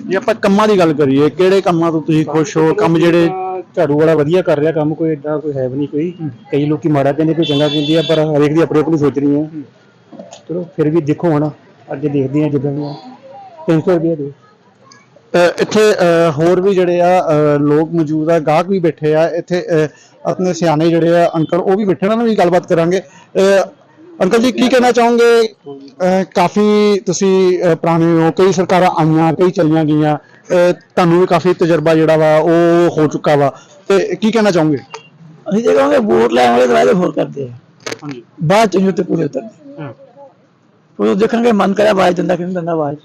ਜੇ ਆਪਾਂ ਕੰਮਾਂ ਦੀ ਗੱਲ ਕਰੀਏ ਕਿਹੜੇ ਕੰਮਾਂ ਤੋਂ ਤੁਸੀਂ ਖੁਸ਼ ਹੋ? ਕੰਮ ਜਿਹੜੇ ਝਾੜੂ ਵਾਲਾ ਵਧੀਆ ਕਰ ਰਿਹਾ ਕੰਮ ਕੋਈ ਏਦਾਂ ਕੋਈ ਹੈ ਵੀ ਨਹੀਂ ਕੋਈ। ਕਈ ਲੋਕੀ ਮਾੜਾ ਕਹਿੰਦੇ ਕੋਈ ਚੰਗਾ ਕਹਿੰਦੇ ਆ ਪਰ ਹਰੇਕ ਦੀ ਆਪਣੀ ਆਪਣੀ ਸੋਚਣੀ ਹੈ ਚਲੋ ਫਿਰ ਵੀ ਦੇਖੋ ਹੁਣ। ਅੱਗੇ ਦੇਖਦੇ ਆ ਜਿੱਦਾਂ ਵੀ ਆ। 300 ਰੁਪਏ ਦੇ। ਇੱਥੇ ਹੋਰ ਵੀ ਜਿਹੜੇ ਆ ਲੋਕ ਮੌਜੂਦ ਆ ਗਾਹਕ ਵੀ ਬੈਠੇ ਆ। ਇੱਥੇ ਆਪਣੇ ਸਿਆਣੇ ਜਿਹੜੇ ਆ ਅੰਕਲ ਉਹ ਵੀ ਬੈਠੇ ਉਹਨਾਂ ਨਾਲ ਵੀ ਗੱਲਬਾਤ ਕਰਾਂਗੇ। ਅੰਕਲ ਜੀ ਕੀ ਕਹਿਣਾ ਚਾਹੋਗੇ? ਕਾਫੀ ਤੁਸੀਂ ਪੁਰਾਣੇ ਹੋ ਕਈ ਸਰਕਾਰਾਂ ਆਈਆਂ ਕਈ ਚਲੀਆਂ ਗਈਆਂ। ਅਹ ਤੁਹਾਨੂੰ ਵੀ ਕਾਫੀ ਤਜਰਬਾ ਜਿਹੜਾ ਵਾ ਉਹ ਹੋ ਚੁੱਕਾ ਵਾ। ਤੇ ਕੀ ਕਹਿਣਾ ਚਾਹੋਗੇ? ਅਸੀਂ ਜੇ ਕਹਾਂਗੇ ਵੋਟ ਲੈਣ ਵਾਲੇ ਤਾਂ ਹੋਰ ਕਰਦੇ ਆ। ਹਾਂਜੀ। ਬਾਅਦ ਚ ਤੇ ਪੂਰੇ ਉਤਰਦੇ। ਹਾਂ। ਉਹ ਦੇਖਾਂਗੇ ਮਨ ਕਰਿਆ ਆਵਾਜ਼ ਦਿੰਦਾ ਕਿ ਨਹੀਂ ਦਿੰਦਾ ਆਵਾਜ਼?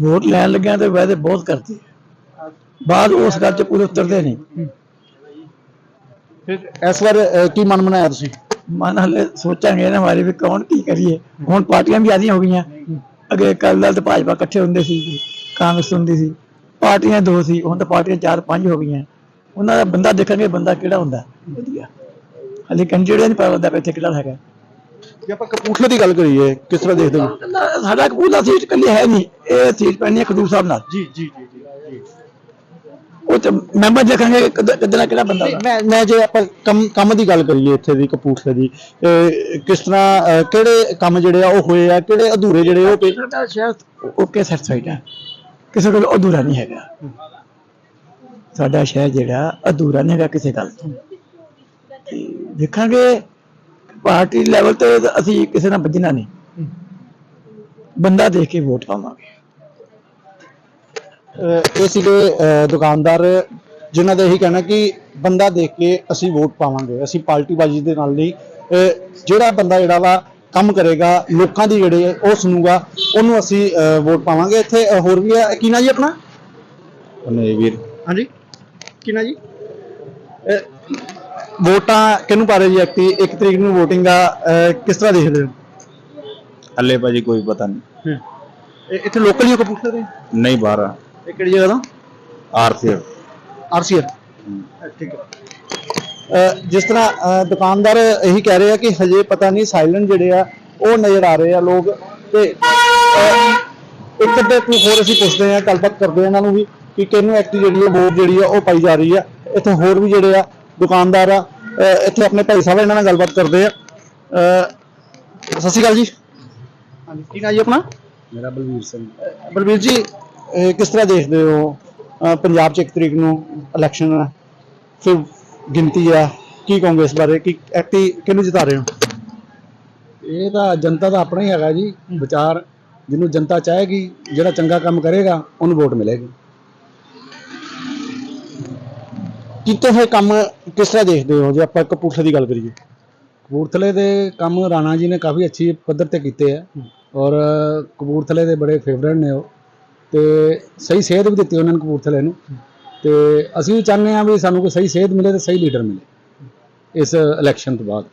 ਵੋਟ ਲੈਣ ਲੱਗਿਆ ਤੇ ਵਾਅਦੇ ਬਹੁਤ ਕਰਦੇ। ਬਾਅਦ ਉਸ ਗੱਲ ਚ ਪੂਰੇ ਉਤਰਦੇ ਨਹੀਂ। ਫਿਰ ਇਸ ਵਾਰ ਅਹ ਕੀ ਮਨ ਬਣਾਇਆ ਤੁਸੀਂ? ਮਨ ਹਲੇ ਸੋਚਾਂਗੇ ਨਾ ਮਾਰੇ ਵੀ ਕੌਣ ਕੀ ਕਰੀਏ। ਹੁਣ ਪਾਰਟੀਆਂ ਵੀ ਆਦੀਆਂ ਹੋ ਗਈਆਂ। ਅੱਗੇ ਕੱਲ ਤੇ ਭਾਜਪਾ ਇਕੱਠੇ ਹੁੰਦੇ ਸੀ ਕਾਂਗਰਸ ਹੁੰਦੀ ਸੀ। ਪਾਰਟੀਆਂ ਦੋ ਸੀ ਹੁਣ ਤਾਂ ਪਾਰਟੀਆਂ ਚਾਰ ਪੰਜ ਹੋ ਗਈਆਂ। ਉਹਨਾਂ ਦਾ ਬੰਦਾ ਦੇਖਾਂਗੇ ਬੰਦਾ ਕਿਹੜਾ ਹੁੰਦਾ। ਵਧੀਆ। ਹਲੇ ਕੈਂਡੀਡੇਟ ਨਹੀਂ ਪਤਾ ਲੱਗਦਾ ਵੀ ਇੱਥੇ ਕਿਹੜਾ ਹੈਗਾ। ਜੇ ਆਪਾਂ ਕਪੂਰਥਲੇ ਦੀ ਗੱਲ ਕਰੀਏ ਕਿਸ ਤਰ੍ਹਾਂ ਦੇਖਦੇ ਹੋ? ਸਾਡਾ ਕਪੂਰਥਲਾ ਸੀਟ ਕੱਲੀ ਹੈ ਨਹੀਂ ਇਹ ਸੀਟ ਪੈਣੀ ਹੈ ਖਡੂਰ ਸਾਹਿਬ ਨਾਲ। ਜੀ ਜੀ ਜੀ ਜੀ ਉਹ ਤੇ ਮੈਂਬਰ ਦੇਖਾਂਗੇ ਕਿੱਦਾਂ ਕਿਹੜਾ ਬੰਦਾ ਵਾ ਮੈਂ ਮੈਂ ਜੇ ਆਪਾਂ ਕੰਮ ਕੰਮ ਦੀ ਗੱਲ ਕਰੀਏ ਇੱਥੇ ਦੀ ਕਪੂਰਥਲੇ ਦੀ ਅਹ ਕਿਸ ਤਰ੍ਹਾਂ ਅਹ ਕਿਹੜੇ ਕੰਮ ਜਿਹੜੇ ਆ ਉਹ ਹੋਏ ਆ ਕਿਹੜੇ ਅਧੂਰੇ ਜਿਹੜੇ ਉਹ ਪਏ ਸਾਡਾ ਸ਼ਹਿਰ ਓਕੇ ਸੈਟੀਸਫਾਈਡ ਹੈ। ਕਿਸੇ ਕੋਲ ਅਧੂਰਾ ਨਹੀਂ ਹੈਗਾ। ਸਾਡਾ ਸ਼ਹਿਰ ਜਿਹੜਾ ਅਧੂਰਾ ਨਹੀਂ ਹੈਗਾ ਕਿਸੇ ਗੱਲ ਤੋਂ। ਤੇ ਦੇਖਾਂਗੇ ਪਾਰਟੀ ਲੈਵਲ ਤੇ ਅਸੀਂ ਕਿਸੇ ਨਾਲ ਵੱਜਣਾ ਨਹੀਂ। ਬੰਦਾ ਦੇਖ ਕੇ ਵੋਟ ਪਾਵਾਂਗੇ। ਇਹ ਸੀਗੇ ਦੁਕਾਨਦਾਰ ਜਿਨ੍ਹਾਂ ਦਾ ਇਹੀ ਕਹਿਣਾ ਕਿ ਬੰਦਾ ਦੇਖ ਕੇ ਅਸੀਂ ਵੋਟ ਪਾਵਾਂਗੇ ਅਸੀਂ ਪਾਰਟੀ ਬਾਜੀ ਦੇ ਨਾਲ ਨਹੀਂ। ਜਿਹੜਾ ਬੰਦਾ ਜਿਹੜਾ ਵਾ ਕੰਮ ਕਰੇਗਾ ਲੋਕਾਂ ਦੀ ਜਿਹੜੇ ਉਹ ਸੁਣੂਗਾ ਉਹਨੂੰ ਅਸੀਂ ਅਹ ਵੋਟ ਪਾਵਾਂਗੇ। ਇੱਥੇ ਹੋਰ ਵੀ ਹੈ ਕੀ ਨਾ ਜੀ ਆਪਣਾ? ਵੀਰ। ਹਾਂਜੀ ਕੀ ਨਾ ਜੀ? ਵੋਟਾਂ ਕਿਹਨੂੰ ਪਾ ਰਹੇ ਜੀ ਐਕਟੀ ਇੱਕ ਤਰੀਕ ਨੂੰ VOTING ਆ ਅਹ ਕਿਸ ਤਰ੍ਹਾਂ ਦੇਖਦੇ ਹੋ? ਹੱਲੇ ਭਾਜੀ ਕੋਈ ਪਤਾ ਨਹੀਂ। ਇਹ- ਇੱਥੇ ਲੋਕਲ ਹੀ ਹੋ ਕਪੂਰਥਲੇ ਦੇ ਨਹੀਂ ਬਾਹਰ ਆ। ਇਹ ਕਿਹੜੀ ਜਗ੍ਹਾ ਤੋਂ? ਆਰਸੀਐਮ ਆਰਸੀਐਨ ਠੀਕ ਹੈ। ਅ, ਜਿਸ ਤਰ੍ਹਾਂ ਅ, ਦੁਕਾਨਦਾਰ ਇਹੀ ਕਹਿ ਰਹੇ ਆ ਕਿ ਹਜੇ ਪਤਾ ਨਹੀਂ ਸਾਇਲੈਂਟ ਜਿਹੜੇ ਆ ਉਹ ਨਜ਼ਰ ਆ ਰਹੇ ਆ ਲੋਕ। ਤੇ ਅ, ਇੱਕ ਅੱਧੇ ਨੂੰ ਹੋਰ ਅਸੀਂ ਪੁੱਛਦੇ ਆ ਗੱਲਬਾਤ ਕਰਦੇ ਆ ਇਹਨਾਂ ਨੂੰ ਵੀ ਕਿ ਕਿਹਨੂੰ ਐਕਟੀ ਜਿਹੜੀ ਹੈ ਵੋਟ ਜਿਹੜੀ ਆ ਉਹ ਪਾਈ ਜਾ ਰਹੀ ਆ। ਇੱਥੇ ਹੋਰ ਵੀ ਜਿਹੜੇ ਆ ਦੁਕਾਨਦਾਰ ਆ। ਇੱਥੇ ਆਪਣੇ ਭਾਈ ਸਾਹਿਬ ਇਹਨਾਂ ਨਾਲ ਗੱਲਬਾਤ ਕਰਦੇ ਆ। ਸਤਿ ਸ਼੍ਰੀ ਅਕਾਲ ਜੀ। ਹਾਂਜੀ ਕੀ ਨਾਂ ਜੀ ਆਪਣਾ? ਮੇਰਾ ਬਲਵੀਰ ਸਿੰਘ। ਬਲਬੀਰ ਜੀ ਕਿਸ ਤਰ੍ਹਾਂ ਦੇਖਦੇ ਹੋ? ਪੰਜਾਬ 'ਚ ਇੱਕ ਤਰੀਕ ਨੂੰ ਇਲੈਕਸ਼ਨ ਫਿਰ ਗਿਣਤੀ ਆ। ਕੀ ਕਹੋਗੇ ਇਸ ਬਾਰੇ ਕਿ ਐਕਟੀ ਕਿਹਨੂੰ ਜਿਤਾ ਰਹੇ ਹੋ? ਇਹ ਤਾਂ ਜਨਤਾ ਦਾ ਆਪਣਾ ਹੀ ਹੈਗਾ ਜੀ। ਵਿਚਾਰ ਜਿਹਨੂੰ ਜਨਤਾ ਚਾਹੇਗੀ ਜਿਹੜਾ ਚੰਗਾ ਕੰਮ ਕਰੇਗਾ ਉਹਨੂੰ ਵੋਟ ਮਿਲੇਗੀ। ਕੀਤੇ ਹੋਏ ਕੰਮ ਕਿਸ ਤਰ੍ਹਾਂ ਦੇਖਦੇ ਹੋ? ਜੇ ਆਪਾਂ ਕਪੂਰਥਲੇ ਦੀ ਗੱਲ ਕਰੀਏ। ਕਪੂਰਥਲੇ ਦੇ ਕੰਮ ਰਾਣਾ ਜੀ ਨੇ ਕਾਫੀ ਅੱਛੀ ਪੱਧਰ ਤੇ ਕੀਤੇ ਆ। ਔਰ ਕਪੂਰਥਲੇ ਦੇ ਬੜੇ ਫੇਵਰਟ ਨੇ ਉਹ। ਤੇ ਸਹੀ ਸੇਧ ਵੀ ਦਿੱਤੀ ਉਹਨਾਂ ਨੇ ਕਪੂਰਥਲੇ ਨੂੰ। ਤੇ ਅਸੀਂ ਵੀ ਚਾਹੁੰਦੇ ਹਾਂ ਵੀ ਸਾਨੂੰ ਕੋਈ ਸਹੀ ਸੇਧ ਮਿਲੇ ਤੇ ਸਹੀ ਲੀਡਰ ਮਿਲੇ ਇਸ ਇਲੈਕਸ਼ਨ ਤੋਂ ਬਾਅਦ।